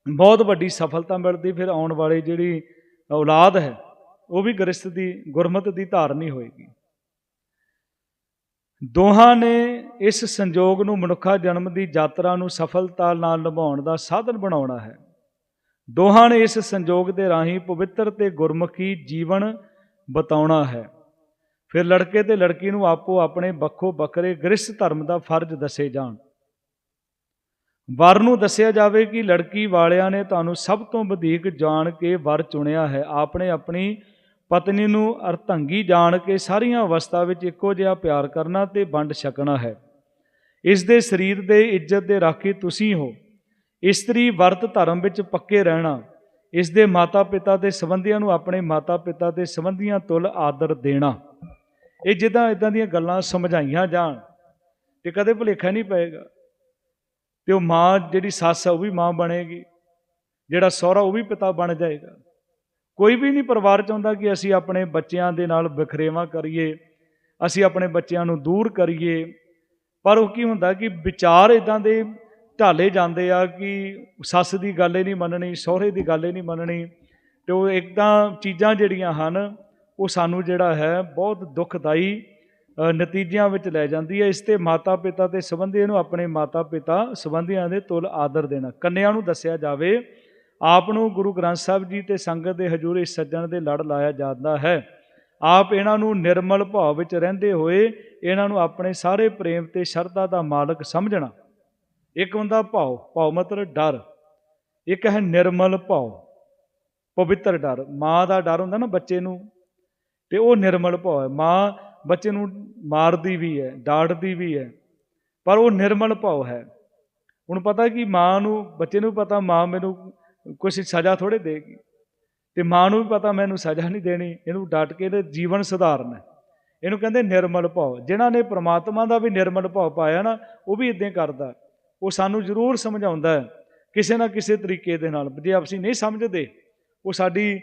ਬਹੁਤ ਵੱਡੀ ਸਫਲਤਾ ਮਿਲਦੀ, ਫਿਰ ਆਉਣ ਵਾਲੀ ਜਿਹੜੀ ਔਲਾਦ ਹੈ, ਉਹ ਵੀ ਗ੍ਰਸਤ ਦੀ, ਗੁਰਮਤ ਦੀ ਧਾਰਨੀ ਹੋਏਗੀ। ਦੋਹਾਂ ਨੇ ਇਸ ਸੰਜੋਗ ਨੂੰ ਮਨੁੱਖਾ ਜਨਮ ਦੀ ਯਾਤਰਾ ਨੂੰ ਸਫਲਤਾ ਨਾਲ ਨਿਭਾਉਣ ਦਾ ਸਾਧਨ ਬਣਾਉਣਾ ਹੈ। ਦੋਹਾਂ ਨੇ ਇਸ ਸੰਜੋਗ ਦੇ ਰਾਹੀਂ ਪਵਿੱਤਰ ਤੇ ਗੁਰਮੁਖੀ ਜੀਵਨ ਬਤਾਉਣਾ ਹੈ। ਫਿਰ ਲੜਕੇ ਤੇ ਲੜਕੀ ਨੂੰ ਆਪੋ ਆਪਣੇ ਵੱਖੋ ਵੱਖਰੇ ਗ੍ਰਸਥ ਧਰਮ ਦਾ ਫਰਜ਼ ਦੱਸੇ ਜਾਣ। ਵਰ ਨੂੰ ਦੱਸਿਆ ਜਾਵੇ ਕਿ ਲੜਕੀ ਵਾਲਿਆਂ ਨੇ ਤੁਹਾਨੂੰ ਸਭ ਤੋਂ ਵਧੇਕ ਜਾਣ ਕੇ ਵਰ ਚੁਣਿਆ ਹੈ। ਆਪਣੇ ਆਪਣੀ ਪਤਨੀ ਨੂੰ ਅਰਧੰਗੀ ਜਾਣ ਕੇ ਸਾਰੀਆਂ ਅਵਸਥਾ ਵਿੱਚ ਇੱਕੋ ਜਿਹਾ ਪਿਆਰ ਕਰਨਾ ਤੇ ਵੰਡ ਛਕਣਾ ਹੈ। ਇਸ ਦੇ ਸਰੀਰ ਦੇ ਇੱਜ਼ਤ ਦੇ ਰਾਖੀ ਤੁਸੀਂ ਹੋ। ਇਸਤਰੀ ਵਰਤ ਧਰਮ ਵਿੱਚ ਪੱਕੇ ਰਹਿਣਾ, ਇਸ ਦੇ ਮਾਤਾ ਪਿਤਾ ਦੇ ਸੰਬੰਧੀਆਂ ਨੂੰ ਆਪਣੇ ਮਾਤਾ ਪਿਤਾ ਦੇ ਸੰਬੰਧੀਆਂ ਤੁਲ ਆਦਰ ਦੇਣਾ। ਇਹ ਜਿੱਦਾਂ ਇਦਾਂ ਦੀਆਂ ਗੱਲਾਂ ਸਮਝਾਈਆਂ ਜਾਣ ਤੇ ਕਦੇ ਭੁਲੇਖਾ ਨਹੀਂ ਪਏਗਾ। ਤੇ ਉਹ ਮਾਂ ਜਿਹੜੀ ਸੱਸ ਆ, ਉਹ ਵੀ ਮਾਂ ਬਣੇਗੀ। ਜਿਹੜਾ ਸਹੁਰਾ, ਉਹ ਵੀ ਪਿਤਾ ਬਣ ਜਾਏਗਾ। ਕੋਈ ਵੀ ਨਹੀਂ ਪਰਿਵਾਰ ਚਾਹੁੰਦਾ ਕਿ ਅਸੀਂ ਆਪਣੇ ਬੱਚਿਆਂ ਦੇ ਨਾਲ ਵਿਖਰੇਵਾ ਕਰੀਏ, ਅਸੀਂ ਆਪਣੇ ਬੱਚਿਆਂ ਨੂੰ ਦੂਰ ਕਰੀਏ। ਪਰ ਉਹ ਕੀ ਹੁੰਦਾ ਕਿ ਵਿਚਾਰ ਇਦਾਂ ਦੇ ਢਾਲੇ ਜਾਂਦੇ ਆ ਕਿ ਸੱਸ ਦੀ ਗੱਲ ਹੀ ਨਹੀਂ ਮੰਨਣੀ, ਸਹੁਰੇ ਦੀ ਗੱਲ ਹੀ ਨਹੀਂ ਮੰਨਣੀ। ਤੇ ਉਹ ਇੱਕਦਾਂ ਚੀਜ਼ਾਂ ਜਿਹੜੀਆਂ ਹਨ ਉਹ ਸਾਨੂੰ ਜਿਹੜਾ ਹੈ ਬਹੁਤ ਦੁਖਦਾਈ ਨਤੀਜਿਆਂ ਵਿੱਚ ਲੈ ਜਾਂਦੀ ਹੈ। ਇਸ ਤੇ ਮਾਤਾ ਪਿਤਾ ਤੇ ਸੰਬੰਧੀਆਂ ਨੂੰ ਆਪਣੇ ਮਾਤਾ ਪਿਤਾ ਸੰਬੰਧੀਆਂ ਦੇ ਤੁਲ ਆਦਰ ਦੇਣਾ। ਕੰਨਿਆਂ ਨੂੰ ਦੱਸਿਆ ਜਾਵੇ, ਆਪ ਨੂੰ ਗੁਰੂ ਗ੍ਰੰਥ ਸਾਹਿਬ ਜੀ ਤੇ ਸੰਗਤ ਦੇ ਹਜ਼ੂਰ ਇਸ ਸੱਜਣ ਦੇ ਲੜ ਲਾਇਆ ਜਾਂਦਾ ਹੈ। ਆਪ ਇਹਨਾਂ ਨੂੰ ਨਿਰਮਲ ਭਾਵ ਵਿੱਚ ਰਹਿੰਦੇ ਹੋਏ ਇਹਨਾਂ ਨੂੰ ਆਪਣੇ ਸਾਰੇ ਪ੍ਰੇਮ ਤੇ ਸ਼ਰਧਾ ਦਾ ਮਾਲਕ ਸਮਝਣਾ। ਇੱਕ ਹੁੰਦਾ ਭਾਵ ਭਾਵ ਮਤਲਬ ਡਰ। ਇੱਕ ਹੈ ਨਿਰਮਲ ਭਾਵ ਪਵਿੱਤਰ ਡਰ। ਮਾਂ ਦਾ ਡਰ ਹੁੰਦਾ ਨਾ ਬੱਚੇ ਨੂੰ। ਤੇ ਉਹ ਨਿਰਮਲ ਭਾਵ ਹੈ। ਮਾਂ ਬੱਚੇ ਨੂੰ ਮਾਰਦੀ ਵੀ ਹੈ, ਡਾਂਟਦੀ ਵੀ ਹੈ, ਪਰ ਉਹ ਨਿਰਮਲ ਭਾਵ ਹੈ। ਹੁਣ ਪਤਾ ਕਿ ਮਾਂ ਨੂੰ, ਬੱਚੇ ਨੂੰ ਪਤਾ, ਮਾਂ ਮੈਨੂੰ ਕੁਝ ਸਜ਼ਾ ਥੋੜੇ ਦੇਗੀ। ਤੇ ਮਾਂ ਨੂੰ ਵੀ ਪਤਾ, ਮੈਨੂੰ ਸਜ਼ਾ ਨਹੀਂ ਦੇਣੀ, ਇਹਨੂੰ ਡਟ ਕੇ ਤੇ ਜੀਵਨ ਸੁਧਾਰਨਾ ਇਹਨੂੰ ਕਹਿੰਦੇ ਨਿਰਮਲ ਭਾਵ। ਜਿਨ੍ਹਾਂ ਨੇ ਪ੍ਰਮਾਤਮਾ ਦਾ ਵੀ ਨਿਰਮਲ ਭਾਵ ਪਾਇਆ ਨਾ, ਉਹ ਵੀ ਇਦਾਂ ਕਰਦਾ ਉਹ ਸਾਨੂੰ ਜ਼ਰੂਰ ਸਮਝਾਉਂਦਾ ਹੈ, ਕਿਸੇ ਨਾ ਕਿਸੇ ਤਰੀਕੇ ਦੇ ਨਾਲ। ਜੇ ਅਸੀਂ ਨਹੀਂ ਸਮਝਦੇ, ਉਹ ਸਾਡੀ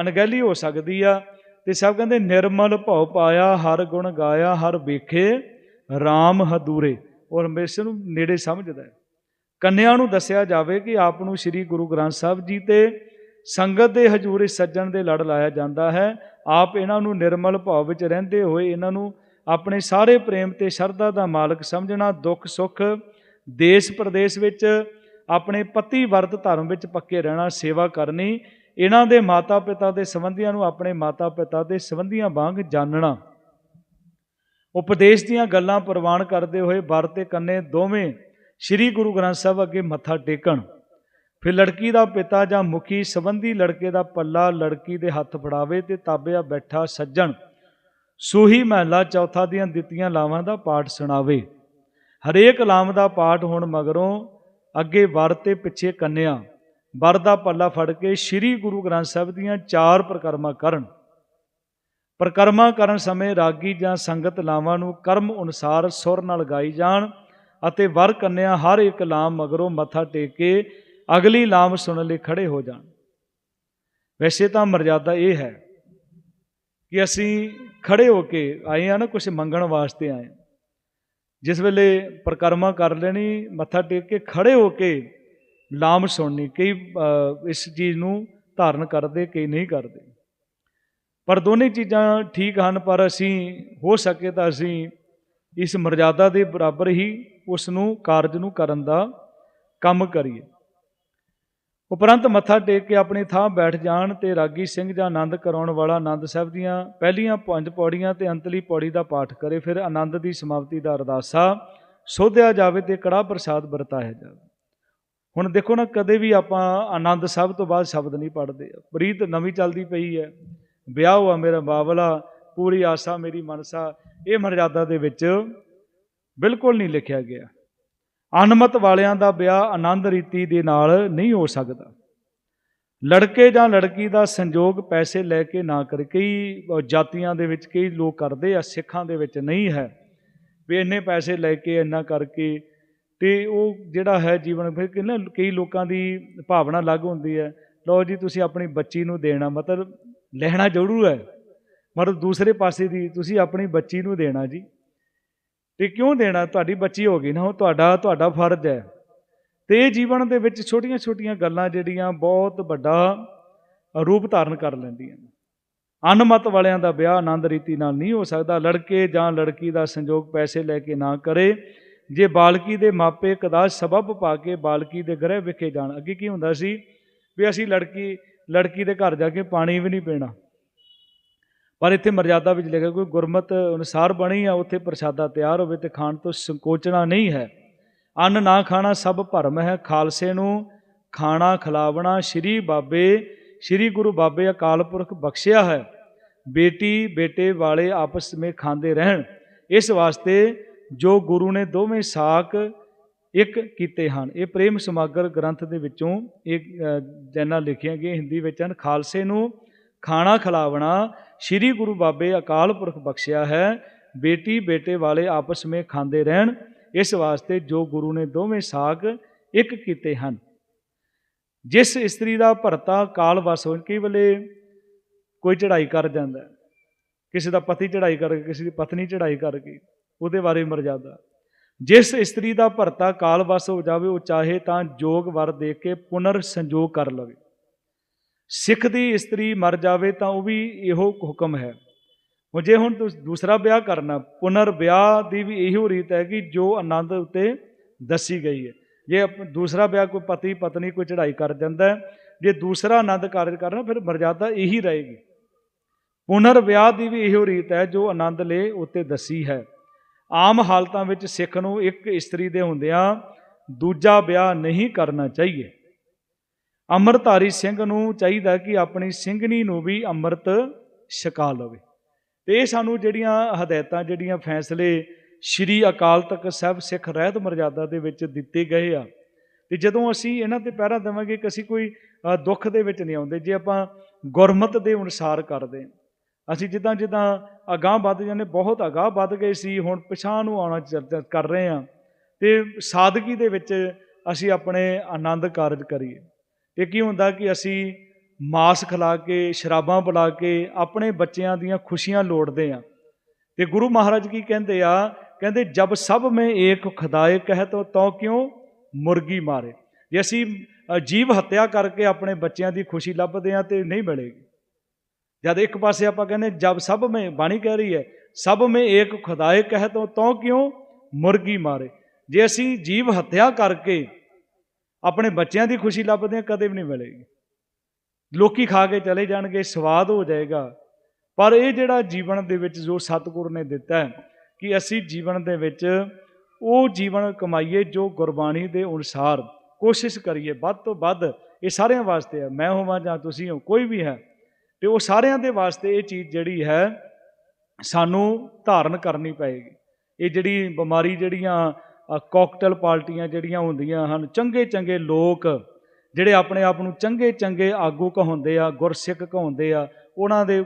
ਅਣਗਹਿਲੀ ਹੋ ਸਕਦੀ ਆ ਤੇ ਸਭ ਕਹਿੰਦੇ, ਨਿਰਮਲ ਭਾਵ ਪਾਇਆ, ਹਰ ਗੁਣ ਗਾਇਆ, ਹਰ ਵੇਖੇ RAM ਹਦੂਰੇ। ਔਰ ਹਮੇਸ਼ਾ ਨੂੰ ਨੇੜੇ ਸਮਝਦਾ ਹੈ। ਕੰਨਿਆਂ ਨੂੰ ਦੱਸਿਆ ਜਾਵੇ ਕਿ ਆਪ ਨੂੰ ਸ੍ਰੀ ਗੁਰੂ ਗ੍ਰੰਥ ਸਾਹਿਬ ਜੀ ਤੇ ਸੰਗਤ ਦੇ ਹਜ਼ੂਰੇ ਸੱਜਣ ਦੇ ਲੜ ਲਾਇਆ ਜਾਂਦਾ ਹੈ। ਆਪ ਇਹਨਾਂ ਨੂੰ ਨਿਰਮਲ ਭਾਵ ਵਿੱਚ ਰਹਿੰਦੇ ਹੋਏ ਇਹਨਾਂ ਨੂੰ ਆਪਣੇ ਸਾਰੇ ਪ੍ਰੇਮ ਤੇ ਸ਼ਰਧਾ ਦਾ ਮਾਲਕ ਸਮਝਣਾ, ਦੁੱਖ, ਸੁੱਖ ਦੇਸ਼ ਪ੍ਰਦੇਸ਼ ਵਿੱਚ ਆਪਣੇ ਪਤੀ ਵਰਤ ਧਰਮ ਵਿੱਚ ਪੱਕੇ ਰਹਿਣਾ, ਸੇਵਾ ਕਰਨੀ ਇਹਨਾਂ ਦੇ ਮਾਤਾ ਪਿਤਾ ਦੇ ਸੰਬੰਧੀਆਂ ਨੂੰ ਆਪਣੇ ਮਾਤਾ ਪਿਤਾ ਦੇ ਸੰਬੰਧੀਆਂ ਵਾਂਗ ਜਾਣਨਾ ਉਪਦੇਸ਼ ਦੀਆਂ ਗੱਲਾਂ ਪ੍ਰਵਾਨ ਕਰਦੇ ਹੋਏ ਵਰ ਤੇ ਕੰਨੇ ਦੋਵੇਂ ਸ੍ਰੀ ਗੁਰੂ ਗ੍ਰੰਥ ਸਾਹਿਬ ਅੱਗੇ ਮੱਥਾ ਟੇਕਣ। ਫਿਰ ਲੜਕੀ ਦਾ ਪਿਤਾ ਜਾਂ ਮੁਖੀ ਸੰਬੰਧੀ ਲੜਕੇ ਦਾ ਪੱਲਾ ਲੜਕੀ ਦੇ ਹੱਥ ਫੜਾਵੇ ਤੇ ਤਾਬਿਆ ਬੈਠਾ ਸੱਜਣ ਸੂਹੀ ਮਹਿਲਾ ਚੌਥਾ ਦੀਆਂ ਦਿੱਤੀਆਂ ਲਾਵਾਂ ਦਾ ਪਾਠ ਸੁਣਾਵੇ। ਹਰੇਕ ਲਾਮ ਦਾ ਪਾਠ ਹੋਣ ਮਗਰੋਂ ਅੱਗੇ ਵਰ ਤੇ ਪਿੱਛੇ ਕੰਨਿਆ। ਵਰ ਦਾ ਪੱਲਾ ਫੜ ਕੇ ਸ੍ਰੀ ਗੁਰੂ ਗ੍ਰੰਥ ਸਾਹਿਬ ਦੀਆਂ ਚਾਰ ਪ੍ਰਕਰਮਾਂ ਕਰਨ। ਪ੍ਰਕਰਮਾ ਕਰਨ ਸਮੇਂ ਰਾਗੀ ਜਾਂ ਸੰਗਤ ਲਾਵਾਂ ਨੂੰ ਕਰਮ ਅਨੁਸਾਰ ਸੁਰ ਨਾਲ ਗਾਈ ਜਾਣ ਅਤੇ ਵਰ ਕੰਨਿਆ ਹਰ ਇੱਕ ਲਾਮ ਮਗਰੋਂ ਮੱਥਾ ਟੇਕ ਕੇ ਅਗਲੀ ਲਾਮ ਸੁਣਨ ਲਈ ਖੜੇ ਹੋ ਜਾਣ। ਵੈਸੇ ਤਾਂ ਮਰਜ਼ਾਦਾ ਇਹ ਹੈ ਕਿ ਅਸੀਂ ਖੜੇ ਹੋ ਕੇ ਆਏ ਆ ਨਾ ਕੁਝ ਮੰਗਣ ਵਾਸਤੇ ਆਏ ਜਿਸ ਵੇਲੇ ਪ੍ਰਕਰਮਾ ਕਰ ਲੈਣੀ, ਮੱਥਾ ਟੇਕ ਕੇ ਖੜੇ ਹੋ ਕੇ ਲਾਮ ਸੁਣਨੀ, ਕਈ ਇਸ ਚੀਜ਼ ਨੂੰ ਧਾਰਨ ਕਰਦੇ, ਕਈ ਨਹੀਂ ਕਰਦੇ। ਪਰ ਦੋਨੇ ਚੀਜ਼ਾਂ ਠੀਕ ਹਨ, ਪਰ ਅਸੀਂ, ਹੋ ਸਕੇ ਤਾਂ ਅਸੀਂ ਇਸ ਮਰਜ਼ਾਦਾ ਦੇ ਬਰਾਬਰ ਹੀ ਉਸ ਨੂੰ, ਕਾਰਜ ਨੂੰ ਕਰਨ ਦਾ ਕੰਮ ਕਰੀਏ। ਉਪਰੰਤ ਮੱਥਾ ਟੇਕ ਕੇ ਆਪਣੀ ਥਾਂ ਬੈਠ ਜਾਣ ਤੇ ਰਾਗੀ ਸਿੰਘ ਜਾਂ ਆਨੰਦ ਕਰਾਉਣ ਵਾਲਾ ਆਨੰਦ ਸਾਹਿਬ ਦੀਆਂ ਪਹਿਲੀਆਂ ਪੰਜ ਪੌੜੀਆਂ ਤੇ ਅੰਤਲੀ ਪੌੜੀ ਦਾ ਪਾਠ ਕਰੇ, ਫਿਰ ਆਨੰਦ ਦੀ ਸਮਾਪਤੀ ਦਾ ਅਰਦਾਸਾ ਸੋਧਿਆ ਜਾਵੇ ਤੇ ਕੜਾ ਪ੍ਰਸਾਦ ਵਰਤਾਇਆ ਜਾਵੇ। ਹੁਣ ਦੇਖੋ ਨਾ, ਕਦੇ ਵੀ ਆਪਾਂ ਆਨੰਦ ਸਾਹਿਬ ਤੋਂ ਬਾਅਦ ਸ਼ਬਦ ਨਹੀਂ ਪੜ੍ਹਦੇ। ਪ੍ਰੀਤ ਨਵੀਂ ਚੱਲਦੀ ਪਈ ਹੈ। ਵਿਆਹ ਹੋਆ ਮੇਰਾ ਬਾਬਲਾ ਪੂਰੀ ਆਸਾ ਮੇਰੀ ਮਨਸਾ। ਇਹ ਮਰਜ਼ਾਦਾ ਦੇ ਵਿੱਚ ਬਿਲਕੁਲ ਨਹੀਂ ਲਿਖਿਆ ਗਿਆ। ਅਨਮਤ ਵਾਲਿਆਂ ਦਾ ਵਿਆਹ ਆਨੰਦ ਰੀਤੀ ਦੇ ਨਾਲ ਨਹੀਂ ਹੋ ਸਕਦਾ। ਲੜਕੇ ਜਾਂ ਲੜਕੀ ਦਾ ਸੰਜੋਗ ਪੈਸੇ ਲੈ ਕੇ ਨਾ ਕਰ। ਕਈ ਜਾਤੀਆਂ ਦੇ ਵਿੱਚ ਕਈ ਲੋਕ ਕਰਦੇ ਆ, ਸਿੱਖਾਂ ਦੇ ਵਿੱਚ ਨਹੀਂ ਹੈ। ਵੀ ਇੰਨੇ ਪੈਸੇ ਲੈ ਕੇ, ਇੰਨਾ ਕਰਕੇ ਤੇ ਉਹ ਜਿਹੜਾ ਹੈ ਜੀਵਨ, ਫਿਰ ਕਿ ਨਾ ਕਈ ਲੋਕਾਂ ਦੀ ਭਾਵਨਾ ਅਲੱਗ ਹੁੰਦੀ ਹੈ। ਲਓ ਜੀ, ਤੁਸੀਂ ਆਪਣੀ ਬੱਚੀ ਨੂੰ ਦੇਣਾ, ਮਤਲਬ ਲੈਣਾ ਜ਼ਰੂਰ ਹੈ, ਮਤਲਬ ਦੂਸਰੇ ਪਾਸੇ ਦੀ ਤੁਸੀਂ ਆਪਣੀ ਬੱਚੀ ਨੂੰ ਦੇਣਾ ਜੀ। ਤੇ ਕਿਉਂ ਦੇਣਾ? ਤੁਹਾਡੀ ਬੱਚੀ ਹੋ ਗਈ ਨਾ, ਉਹ ਤੁਹਾਡਾ ਤੁਹਾਡਾ ਫਰਜ਼ ਹੈ। ਤੇ ਇਹ ਜੀਵਨ ਦੇ ਵਿੱਚ ਛੋਟੀਆਂ-ਛੋਟੀਆਂ ਗੱਲਾਂ ਜਿਹੜੀਆਂ ਬਹੁਤ ਵੱਡਾ ਰੂਪ ਧਾਰਨ ਕਰ ਲੈਂਦੀਆਂ ਨੇ। ਅਨਮਤ ਵਾਲਿਆਂ ਦਾ ਵਿਆਹ ਆਨੰਦ ਰੀਤੀ ਨਾਲ ਨਹੀਂ ਹੋ ਸਕਦਾ। ਲੜਕੇ ਜਾਂ ਲੜਕੀ ਦਾ ਸੰਯੋਗ ਪੈਸੇ ਲੈ ਕੇ ਨਾ ਕਰੇ। ਜੇ ਬਾਲਕੀ ਦੇ ਮਾਪੇ ਕਦਾਚ ਸਬਬ ਪਾ ਕੇ ਬਾਲਕੀ ਦੇ ਗ੍ਰਹਿ ਵਿਖੇ ਜਾਣ, ਅੱਗੇ ਕੀ ਹੁੰਦਾ ਸੀ? ਵੀ ਅਸੀਂ ਲੜਕੀ ਲੜਕੀ ਦੇ ਘਰ ਜਾ ਕੇ ਪਾਣੀ ਵੀ ਨਹੀਂ ਪੀਣਾ। ਪਰ ਇੱਥੇ ਮਰਜ਼ਾਦਾ ਵਿੱਚ ਲਿਖਿਆ ਕੋਈ ਗੁਰਮਤ ਅਨੁਸਾਰ ਬਣੀ ਆ, ਉੱਥੇ ਪ੍ਰਸ਼ਾਦਾ ਤਿਆਰ ਹੋਵੇ ਤੇ ਖਾਣ ਤੋਂ ਸੰਕੋਚਣਾ ਨਹੀਂ ਹੈ। ਅੰਨ ਨਾ ਖਾਣਾ ਸਭ ਭਰਮ ਹੈ, ਖਾਲਸੇ ਨੂੰ ਖਾਣਾ ਖਿਲਾਵਣਾ ਸ਼੍ਰੀ ਬਾਬੇ, ਸ਼੍ਰੀ ਗੁਰੂ ਬਾਬੇ ਅਕਾਲ ਪੁਰਖ ਬਖਸ਼ਿਆ ਹੈ। ਬੇਟੀ, ਬੇਟੇ ਵਾਲੇ ਆਪਸ ਵਿੱਚ ਖਾਂਦੇ ਰਹਿਣ। ਇਸ ਵਾਸਤੇ ਜੋ ਗੁਰੂ ਨੇ ਦੋਵੇਂ ਸਾਕ ਇੱਕ ਕੀਤੇ ਹਨ। ਇਹ ਪ੍ਰੇਮ ਸਮਾਗਰ ਗ੍ਰੰਥ ਦੇ ਵਿੱਚੋਂ ਇਹ ਅ, ਜੈਨਾਂ ਲਿਖੀਆਂ ਗਈਆਂ ਹਿੰਦੀ ਵਿੱਚ ਹਨ। ਖਾਲਸੇ ਨੂੰ ਖਾਣਾ ਖਿਲਾਵਣਾ ਸ਼੍ਰੀ ਗੁਰੂ ਬਾਬੇ ਅਕਾਲ ਪੁਰਖ ਬਖਸ਼ਿਆ ਹੈ। ਬੇਟੀ ਬੇਟੇ ਵਾਲੇ ਆਪਸ ਵਿੱਚ ਖਾਂਦੇ ਰਹਿਣ। ਇਸ ਵਾਸਤੇ ਜੋ ਗੁਰੂ ਨੇ ਦੋਵੇਂ ਸਾਕ ਇੱਕ ਕੀਤੇ ਹਨ। ਜਿਸ ਇਸਤਰੀ ਦਾ ਭਰਤਾ ਕਾਲ ਵਸ ਹੋਣ ਕਈ ਵੇਲੇ ਕੋਈ ਚੜ੍ਹਾਈ ਕਰ ਜਾਂਦਾ। ਕਿਸੇ ਦਾ ਪਤੀ ਚੜ੍ਹਾਈ ਕਰ ਗਿਆ ਕਿਸੇ ਦੀ ਪਤਨੀ ਚੜ੍ਹਾਈ ਕਰ ਗਈ ਉਹਦੇ ਬਾਰੇ ਮਰਜ਼ਾਦਾ ਜਿਸ ਇਸਤਰੀ ਦਾ ਭਰਤਾ ਕਾਲ ਵਸ ਹੋ ਜਾਵੇ, ਉਹ ਚਾਹੇ ਤਾਂ ਜੋਗ ਵਰ ਦੇ ਕੇ ਪੁਨਰ ਸੰਜੋਗ ਕਰ ਲਵੇ। ਸਿੱਖ ਦੀ ਇਸਤਰੀ ਮਰ ਜਾਵੇ ਤਾਂ ਉਹ ਵੀ ਇਹੋ ਹੁਕਮ ਹੈ। ਹੁਣ ਜੇ ਹੁਣ ਤੁਸੀਂ, ਦੂਸਰਾ ਵਿਆਹ ਕਰਨਾ, ਪੁਨਰ ਵਿਆਹ ਦੀ ਵੀ ਇਹੋ ਰੀਤ ਹੈ ਕਿ ਜੋ ਆਨੰਦ ਉੱਤੇ ਦੱਸੀ ਗਈ ਹੈ। ਜੇ ਦੂਸਰਾ ਵਿਆਹ ਕੋਈ ਪਤੀ, ਪਤਨੀ ਕੋਈ ਚੜ੍ਹਾਈ ਕਰ ਜਾਂਦਾ ਜੇ ਦੂਸਰਾ ਆਨੰਦ ਕਾਰਜ ਕਰਨਾ, ਫਿਰ ਮਰਜ਼ਾਦਾ ਇਹੀ ਰਹੇਗੀ। ਪੁਨਰ ਵਿਆਹ ਦੀ ਵੀ ਇਹੋ ਰੀਤ ਹੈ ਜੋ ਆਨੰਦ ਲੈ ਉੱਤੇ ਦੱਸੀ ਹੈ। ਆਮ ਹਾਲਤਾਂ ਵਿੱਚ ਸਿੱਖ ਨੂੰ ਇੱਕ ਇਸਤਰੀ ਦੇ ਹੁੰਦਿਆਂ ਦੂਜਾ ਵਿਆਹ ਨਹੀਂ ਕਰਨਾ ਚਾਹੀਏ। ਅੰਮ੍ਰਿਤਧਾਰੀ ਸਿੰਘ ਨੂੰ ਚਾਹੀਦਾ ਕਿ ਆਪਣੀ ਸਿੰਘਣੀ ਨੂੰ ਵੀ ਅੰਮ੍ਰਿਤ ਛਕਾ ਲਵੇ। ਤੇ ਇਹ ਸਾਨੂੰ ਜਿਹੜੀਆਂ ਹਦਾਇਤਾਂ, ਜਿਹੜੀਆਂ ਫੈਸਲੇ ਸ਼੍ਰੀ ਅਕਾਲ ਤਖਤ ਸਾਹਿਬ ਸਿੱਖ ਰਹਿਤ ਮਰਜ਼ਾਦਾ ਦੇ ਵਿੱਚ ਦਿੱਤੇ ਗਏ ਆ, ਤੇ ਜਦੋਂ ਅਸੀਂ ਇਹਨਾਂ ਤੇ ਪਹਿਰਾ ਦੇਵਾਂਗੇ ਕਿ ਅਸੀਂ ਕੋਈ ਦੁੱਖ ਦੇ ਵਿੱਚ ਨਹੀਂ ਆਉਂਦੇ, ਜੇ ਆਪਾਂ ਗੁਰਮਤ ਦੇ ਅਨੁਸਾਰ ਕਰਦੇ ਅਸੀਂ ਜਿੱਦਾਂ ਜਿੱਦਾਂ ਅਗਾਹ ਵੱਧ ਜਾਂਦੇ, ਬਹੁਤ ਅਗਾਹ ਵੱਧ ਗਏ ਸੀ, ਹੁਣ ਪਛਾਣ ਨੂੰ ਆਉਣਾ ਚ- ਕਰ ਰਹੇ ਹਾਂ। ਤੇ ਸਾਦਗੀ ਦੇ ਵਿੱਚ ਅਸੀਂ ਆਪਣੇ ਆਨੰਦ ਕਾਰਜ ਕਰੀਏ। ਤੇ ਕੀ ਹੁੰਦਾ ਕਿ ਅਸੀਂ ਮਾਸ ਖਿਲਾ ਕੇ, ਸ਼ਰਾਬਾਂ ਬੁਲਾ ਕੇ ਆਪਣੇ ਬੱਚਿਆਂ ਦੀਆਂ ਖੁਸ਼ੀਆਂ ਲੋੜਦੇ ਆ ਤੇ ਗੁਰੂ ਮਹਾਰਾਜ ਕੀ ਕਹਿੰਦੇ ਆ? ਕਹਿੰਦੇ, ਜਬ ਸਭ ਮੈਂ ਏਕ ਖੁਦਾਏ ਕਹਿ ਤੋ ਤੋ ਕਿਉਂ ਮੁਰਗੀ ਮਾਰੇ? ਜੇ ਅਸੀਂ ਜੀਵ ਹੱਤਿਆ ਕਰਕੇ ਆਪਣੇ ਬੱਚਿਆਂ ਦੀ ਖੁਸ਼ੀ ਲੱਭਦੇ ਆ ਤੇ ਨਹੀਂ ਮਿਲੇਗੀ। ਜਦ ਇੱਕ ਪਾਸੇ ਆਪਾਂ ਕਹਿੰਦੇ ਜਬ ਸਭ ਮੈਂ, ਬਾਣੀ ਕਹਿ ਰਹੀ ਹੈ, ਸਭ ਮੈਂ ਏਕ ਖੁਦਾਏ ਕਹਿ ਤੋ ਤੋ ਕਿਉਂ ਮੁਰਗੀ ਮਾਰੇ? ਜੇ ਅਸੀਂ ਜੀਵ ਹੱਤਿਆ ਕਰਕੇ ਆਪਣੇ ਬੱਚਿਆਂ ਦੀ ਖੁਸ਼ੀ ਲੱਭਦੇ ਹਾਂ, ਕਦੇ ਵੀ ਨਹੀਂ ਮਿਲੇਗੀ। ਲੋਕੀ ਖਾ ਕੇ ਚਲੇ ਜਾਣਗੇ, ਸਵਾਦ ਹੋ ਜਾਏਗਾ। ਪਰ ਇਹ ਜਿਹੜਾ ਜੀਵਨ ਦੇ ਵਿੱਚ ਜੋ ਸਤਿਗੁਰ ਨੇ ਦਿੱਤਾ ਕਿ ਅਸੀਂ ਜੀਵਨ ਦੇ ਵਿੱਚ ਉਹ ਜੀਵਨ ਕਮਾਈਏ ਜੋ ਗੁਰਬਾਣੀ ਦੇ ਅਨੁਸਾਰ ਕੋਸ਼ਿਸ਼ ਕਰੀਏ, ਵੱਧ ਤੋਂ ਵੱਧ ਇਹ ਸਾਰਿਆਂ ਵਾਸਤੇ ਹੈ। ਮੈਂ ਹੋਵਾਂ ਜਾਂ ਤੁਸੀਂ ਹੋ, ਕੋਈ ਵੀ ਹੈ ਤੇ ਉਹ ਸਾਰਿਆਂ ਦੇ ਵਾਸਤੇ ਇਹ ਚੀਜ਼ ਜਿਹੜੀ ਹੈ, ਸਾਨੂੰ ਧਾਰਨ ਕਰਨੀ ਪਏਗੀ। ਇਹ ਜਿਹੜੀ ਬਿਮਾਰੀ ਜਿਹੜੀਆਂ ਕਾਕਟੇਲ ਪਾਰਟੀਆਂ ਜਿਹੜੀਆਂ ਹੁੰਦੀਆਂ ਹਨ ਚੰਗੇ ਚੰਗੇ ਲੋਕ ਜਿਹੜੇ ਆਪਣੇ ਆਪ ਨੂੰ ਚੰਗੇ ਚੰਗੇ ਆਗੂ ਕਹਾਉਂਦੇ ਆ, ਗੁਰਸਿੱਖ ਕਹਾਉਂਦੇ ਆ, ਉਹਨਾਂ ਦੇ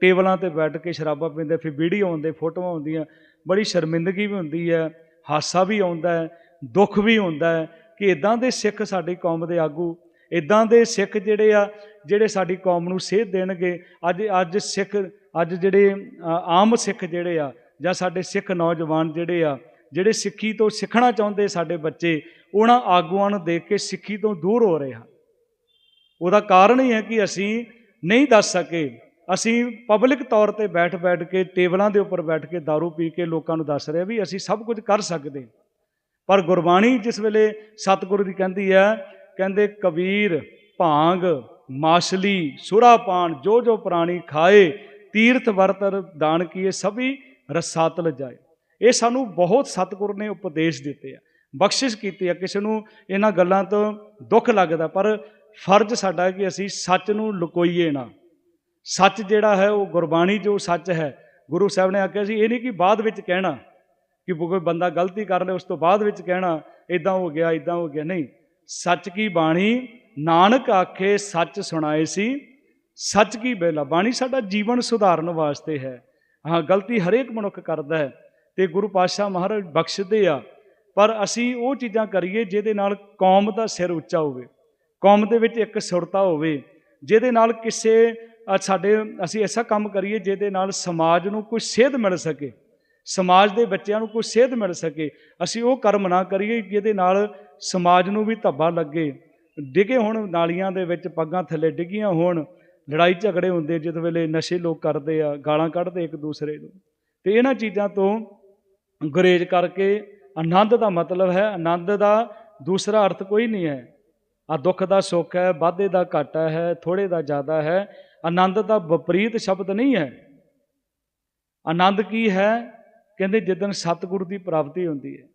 ਟੇਬਲਾਂ ਤੇ ਬੈਠ ਕੇ ਸ਼ਰਾਬਾਂ ਪੀਂਦੇ, ਫਿਰ ਵੀਡੀਓ ਆਉਂਦੇ, ਫੋਟੋਆਂ ਆਉਂਦੀਆਂ, ਬੜੀ ਸ਼ਰਮਿੰਦਗੀ ਵੀ ਹੁੰਦੀ ਹੈ, ਹਾਸਾ ਵੀ ਆਉਂਦਾ ਹੈ, ਦੁੱਖ ਵੀ ਹੁੰਦਾ ਹੈ ਕਿ ਇਦਾਂ ਦੇ ਸਿੱਖ ਸਾਡੀ ਕੌਮ ਦੇ ਆਗੂ ਇਦਾਂ ਦੇ ਸਿੱਖ ਜਿਹੜੇ ਆ, ਜਿਹੜੇ ਸਾਡੀ ਕੌਮ ਨੂੰ ਸੇਧ ਦੇਣਗੇ, ਅੱਜ ਅੱਜ ਸਿੱਖ, ਅੱਜ ਜਿਹੜੇ ਆਮ ਸਿੱਖ ਜਿਹੜੇ ਆ, ਜਾਂ ਸਾਡੇ ਸਿੱਖ ਨੌਜਵਾਨ ਜਿਹੜੇ ਆ, ਜਿਹੜੇ ਸਿੱਖੀ ਤੋਂ ਸਿੱਖਣਾ ਚਾਹੁੰਦੇ ਸਾਡੇ ਬੱਚੇ, ਉਹਨਾਂ ਆਗੂਆਂ ਨੂੰ ਦੇਖ ਕੇ ਸਿੱਖੀ ਤੋਂ ਦੂਰ ਹੋ ਰਹੇ ਹਨ। ਉਹਦਾ ਕਾਰਨ ਹੀ ਹੈ ਕਿ ਅਸੀਂ ਨਹੀਂ ਦੱਸ ਸਕੇ। ਅਸੀਂ ਪਬਲਿਕ ਤੌਰ ਤੇ ਬੈਠ ਬੈਠ ਕੇ, ਟੇਬਲਾਂ ਦੇ ਉੱਪਰ ਬੈਠ ਕੇ दारू ਪੀ ਕੇ ਲੋਕਾਂ ਨੂੰ ਦੱਸ ਰਹੇ ਵੀ ਅਸੀਂ ਸਭ ਕੁਝ ਕਰ ਸਕਦੇ ਪਰ ਗੁਰਬਾਣੀ ਜਿਸ ਵੇਲੇ ਸਤਿਗੁਰੂ ਦੀ ਕਹਿੰਦੀ ਹੈ ਕਹਿੰਦੇ, ਕਬੀਰ, ਭਾਂਗ ਮਾਸਲੀ ਸੁਰਾਪਾਨ, ਜੋ ਜੋ ਪ੍ਰਾਣੀ ਖਾਏ, ਤੀਰਥ ਵਰਤਰ, ਦਾਨ ਕੀਏ, ਸਭੀ ਰਸਾਤਲ ਜਾਏ। ਇਹ ਸਾਨੂੰ ਬਹੁਤ ਸਤਿਗੁਰ ਨੇ ਉਪਦੇਸ਼ ਦਿੱਤੇ ਆ। ਬਖਸ਼ਿਸ਼ ਕੀਤੀ ਆ, ਕਿਸੇ ਨੂੰ ਇਹਨਾਂ ਗੱਲਾਂ ਤੋਂ ਦੁੱਖ ਲੱਗਦਾ, ਪਰ ਫਰਜ਼ ਸਾਡਾ ਕਿ ਅਸੀਂ ਸੱਚ ਨੂੰ ਲੁਕੋਈਏ ਨਾ। ਸੱਚ ਜਿਹੜਾ ਹੈ, ਉਹ ਗੁਰਬਾਣੀ ਜੋ ਸੱਚ ਹੈ, ਗੁਰੂ ਸਾਹਿਬ ਨੇ ਆਖਿਆ ਸੀ, ਇਹ ਨਹੀਂ ਕਿ ਬਾਅਦ ਵਿੱਚ ਕਹਿਣਾ, ਕਿ ਕੋਈ ਬੰਦਾ ਗਲਤੀ ਕਰ ਲੇ, ਉਸ ਤੋਂ ਬਾਅਦ ਵਿੱਚ ਕਹਿਣਾ ਇਦਾਂ ਹੋ ਗਿਆ ਇਦਾਂ ਹੋ ਗਿਆ। ਨਹੀਂ ਸੱਚ ਕੀ ਬਾਣੀ? ਨਾਨਕ ਆਖੇ, ਸੱਚ ਸੁਣਾਏ ਸੀ। ਸੱਚ ਕੀ ਬੇਲਾ? ਬਾਣੀ ਸਾਡਾ ਜੀਵਨ ਸੁਧਾਰਨ ਵਾਸਤੇ ਹੈ। ਹਾਂ, ਗਲਤੀ ਹਰੇਕ ਮਨੁੱਖ ਕਰਦਾ ਹੈ ਤੇ ਗੁਰੂ ਪਾਤਸ਼ਾਹ ਮਹਾਰਾਜ ਬਖਸ਼ਦੇ ਆ। ਪਰ ਅਸੀਂ ਉਹ ਚੀਜ਼ਾਂ ਕਰੀਏ ਜਿਹਦੇ ਨਾਲ ਕੌਮ ਦਾ ਸਿਰ ਉੱਚਾ ਹੋਵੇ। ਕੌਮ ਦੇ ਵਿੱਚ ਇੱਕ ਸੁਰਤਾ ਹੋਵੇ, ਜਿਹਦੇ ਨਾਲ ਕਿਸੇ ਸਾਡੇ, ਅਸੀਂ ਐਸਾ ਕੰਮ ਕਰੀਏ ਜਿਹਦੇ ਨਾਲ ਸਮਾਜ ਨੂੰ ਕੋਈ ਸੇਧ ਮਿਲ ਸਕੇ। ਸਮਾਜ ਦੇ ਬੱਚਿਆਂ ਨੂੰ ਕੋਈ ਸੇਧ ਮਿਲ ਸਕੇ। ਅਸੀਂ ਉਹ ਕਰਮ ਨਾ ਕਰੀਏ ਜਿਹਦੇ ਨਾਲ ਸਮਾਜ ਨੂੰ ਵੀ ਧੱਬਾ ਲੱਗੇ। ਡਿੱਗੇ ਹੋਣ ਨਾਲੀਆਂ ਦੇ ਵਿੱਚ ਪੱਗਾਂ ਥੱਲੇ ਡਿੱਗੀਆਂ ਹੋਣ, ਲੜਾਈ ਝਗੜੇ ਹੁੰਦੇ ਜਿਸ ਵੇਲੇ ਨਸ਼ੇ ਲੋਕ ਕਰਦੇ ਆ, ਗਾਲਾਂ ਕੱਢਦੇ ਇੱਕ ਦੂਸਰੇ ਨੂੰ। ਤੇ ਇਹਨਾਂ ਚੀਜ਼ਾਂ ਤੋਂ ਗੁਰੇਜ਼ ਕਰਕੇ ਆਨੰਦ ਦਾ ਮਤਲਬ ਹੈ, ਆਨੰਦ ਦਾ ਦੂਸਰਾ ਅਰਥ ਕੋਈ ਨਹੀਂ ਹੈ। ਆ ਦੁੱਖ ਦਾ ਸੁੱਖ ਹੈ, ਵਾਧੇ ਦਾ ਘਾਟਾ ਹੈ ਥੋੜੇ ਦਾ ਜ਼ਿਆਦਾ ਹੈ, ਆਨੰਦ ਦਾ ਵਿਪਰੀਤ ਸ਼ਬਦ ਨਹੀਂ ਹੈ। ਆਨੰਦ ਕੀ ਹੈ? ਕਹਿੰਦੇ ਜਿੱਦਨ ਸਤਿਗੁਰੂ ਦੀ ਪ੍ਰਾਪਤੀ ਹੁੰਦੀ ਹੈ।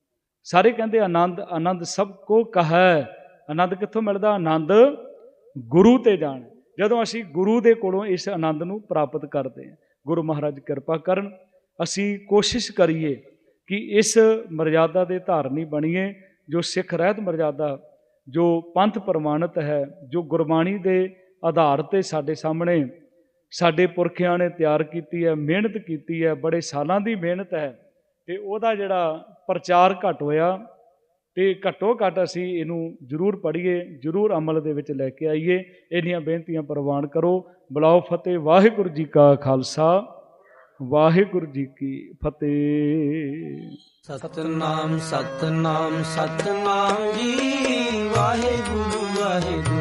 ਸਾਰੇ ਕਹਿੰਦੇ ਆਨੰਦ ਆਨੰਦ ਸਭ ਕੋ ਕਹੈ ਆਨੰਦ ਕਿੱਥੋਂ ਮਿਲਦਾ? ਆਨੰਦ ਗੁਰੂ ਤੇ ਜਾਣ। ਜਦੋਂ ਅਸੀਂ ਗੁਰੂ ਦੇ ਕੋਲੋਂ ਇਸ ਆਨੰਦ ਨੂੰ ਪ੍ਰਾਪਤ ਕਰਦੇ ਹਾਂ, ਗੁਰੂ ਮਹਾਰਾਜ ਕਿਰਪਾ ਕਰਨ, ਅਸੀਂ ਕੋਸ਼ਿਸ਼ ਕਰੀਏ ਕਿ ਇਸ ਮਰਜ਼ਾਦਾ ਦੇ ਧਾਰਨੀ ਬਣੀਏ, ਜੋ ਸਿੱਖ ਰਹਿਤ ਮਰਜ਼ਾਦਾ ਜੋ ਪੰਥ ਪ੍ਰਮਾਣਿਤ ਹੈ, ਜੋ ਗੁਰਬਾਣੀ ਦੇ ਆਧਾਰ ਤੇ ਸਾਡੇ ਸਾਹਮਣੇ ਸਾਡੇ ਪੁਰਖਿਆਂ ਨੇ ਤਿਆਰ ਕੀਤੀ ਹੈ, ਮਿਹਨਤ ਕੀਤੀ ਹੈ, ਬੜੇ ਸਾਲਾਂ ਦੀ ਮਿਹਨਤ ਹੈ। ਤੇ ਉਹਦਾ ਜਿਹੜਾ ਪ੍ਰਚਾਰ ਘਟ ਹੋਇਆ ਤੇ ਘੱਟੋ ਘੱਟ ਅਸੀਂ ਇਹਨੂੰ ਜ਼ਰੂਰ ਪੜ੍ਹੀਏ, ਜ਼ਰੂਰ ਅਮਲ ਦੇ ਵਿੱਚ ਲੈ ਕੇ ਆਈਏ। ਇਹਨੀਆਂ ਬੇਨਤੀਆਂ ਪ੍ਰਵਾਨ ਕਰੋ। ਬੁਲਾਓ ਫਤਿਹ। ਵਾਹਿਗੁਰੂ ਜੀ ਕਾ ਖਾਲਸਾ। ਵਾਹਿਗੁਰੂ ਜੀ ਕੀ ਫਤਿਹ। ਸਤਨਾਮ ਸਤਨਾਮ ਸਤਨਾਮ ਜੀ। ਵਾਹਿਗੁਰੂ ਵਾਹਿਗੁਰੂ।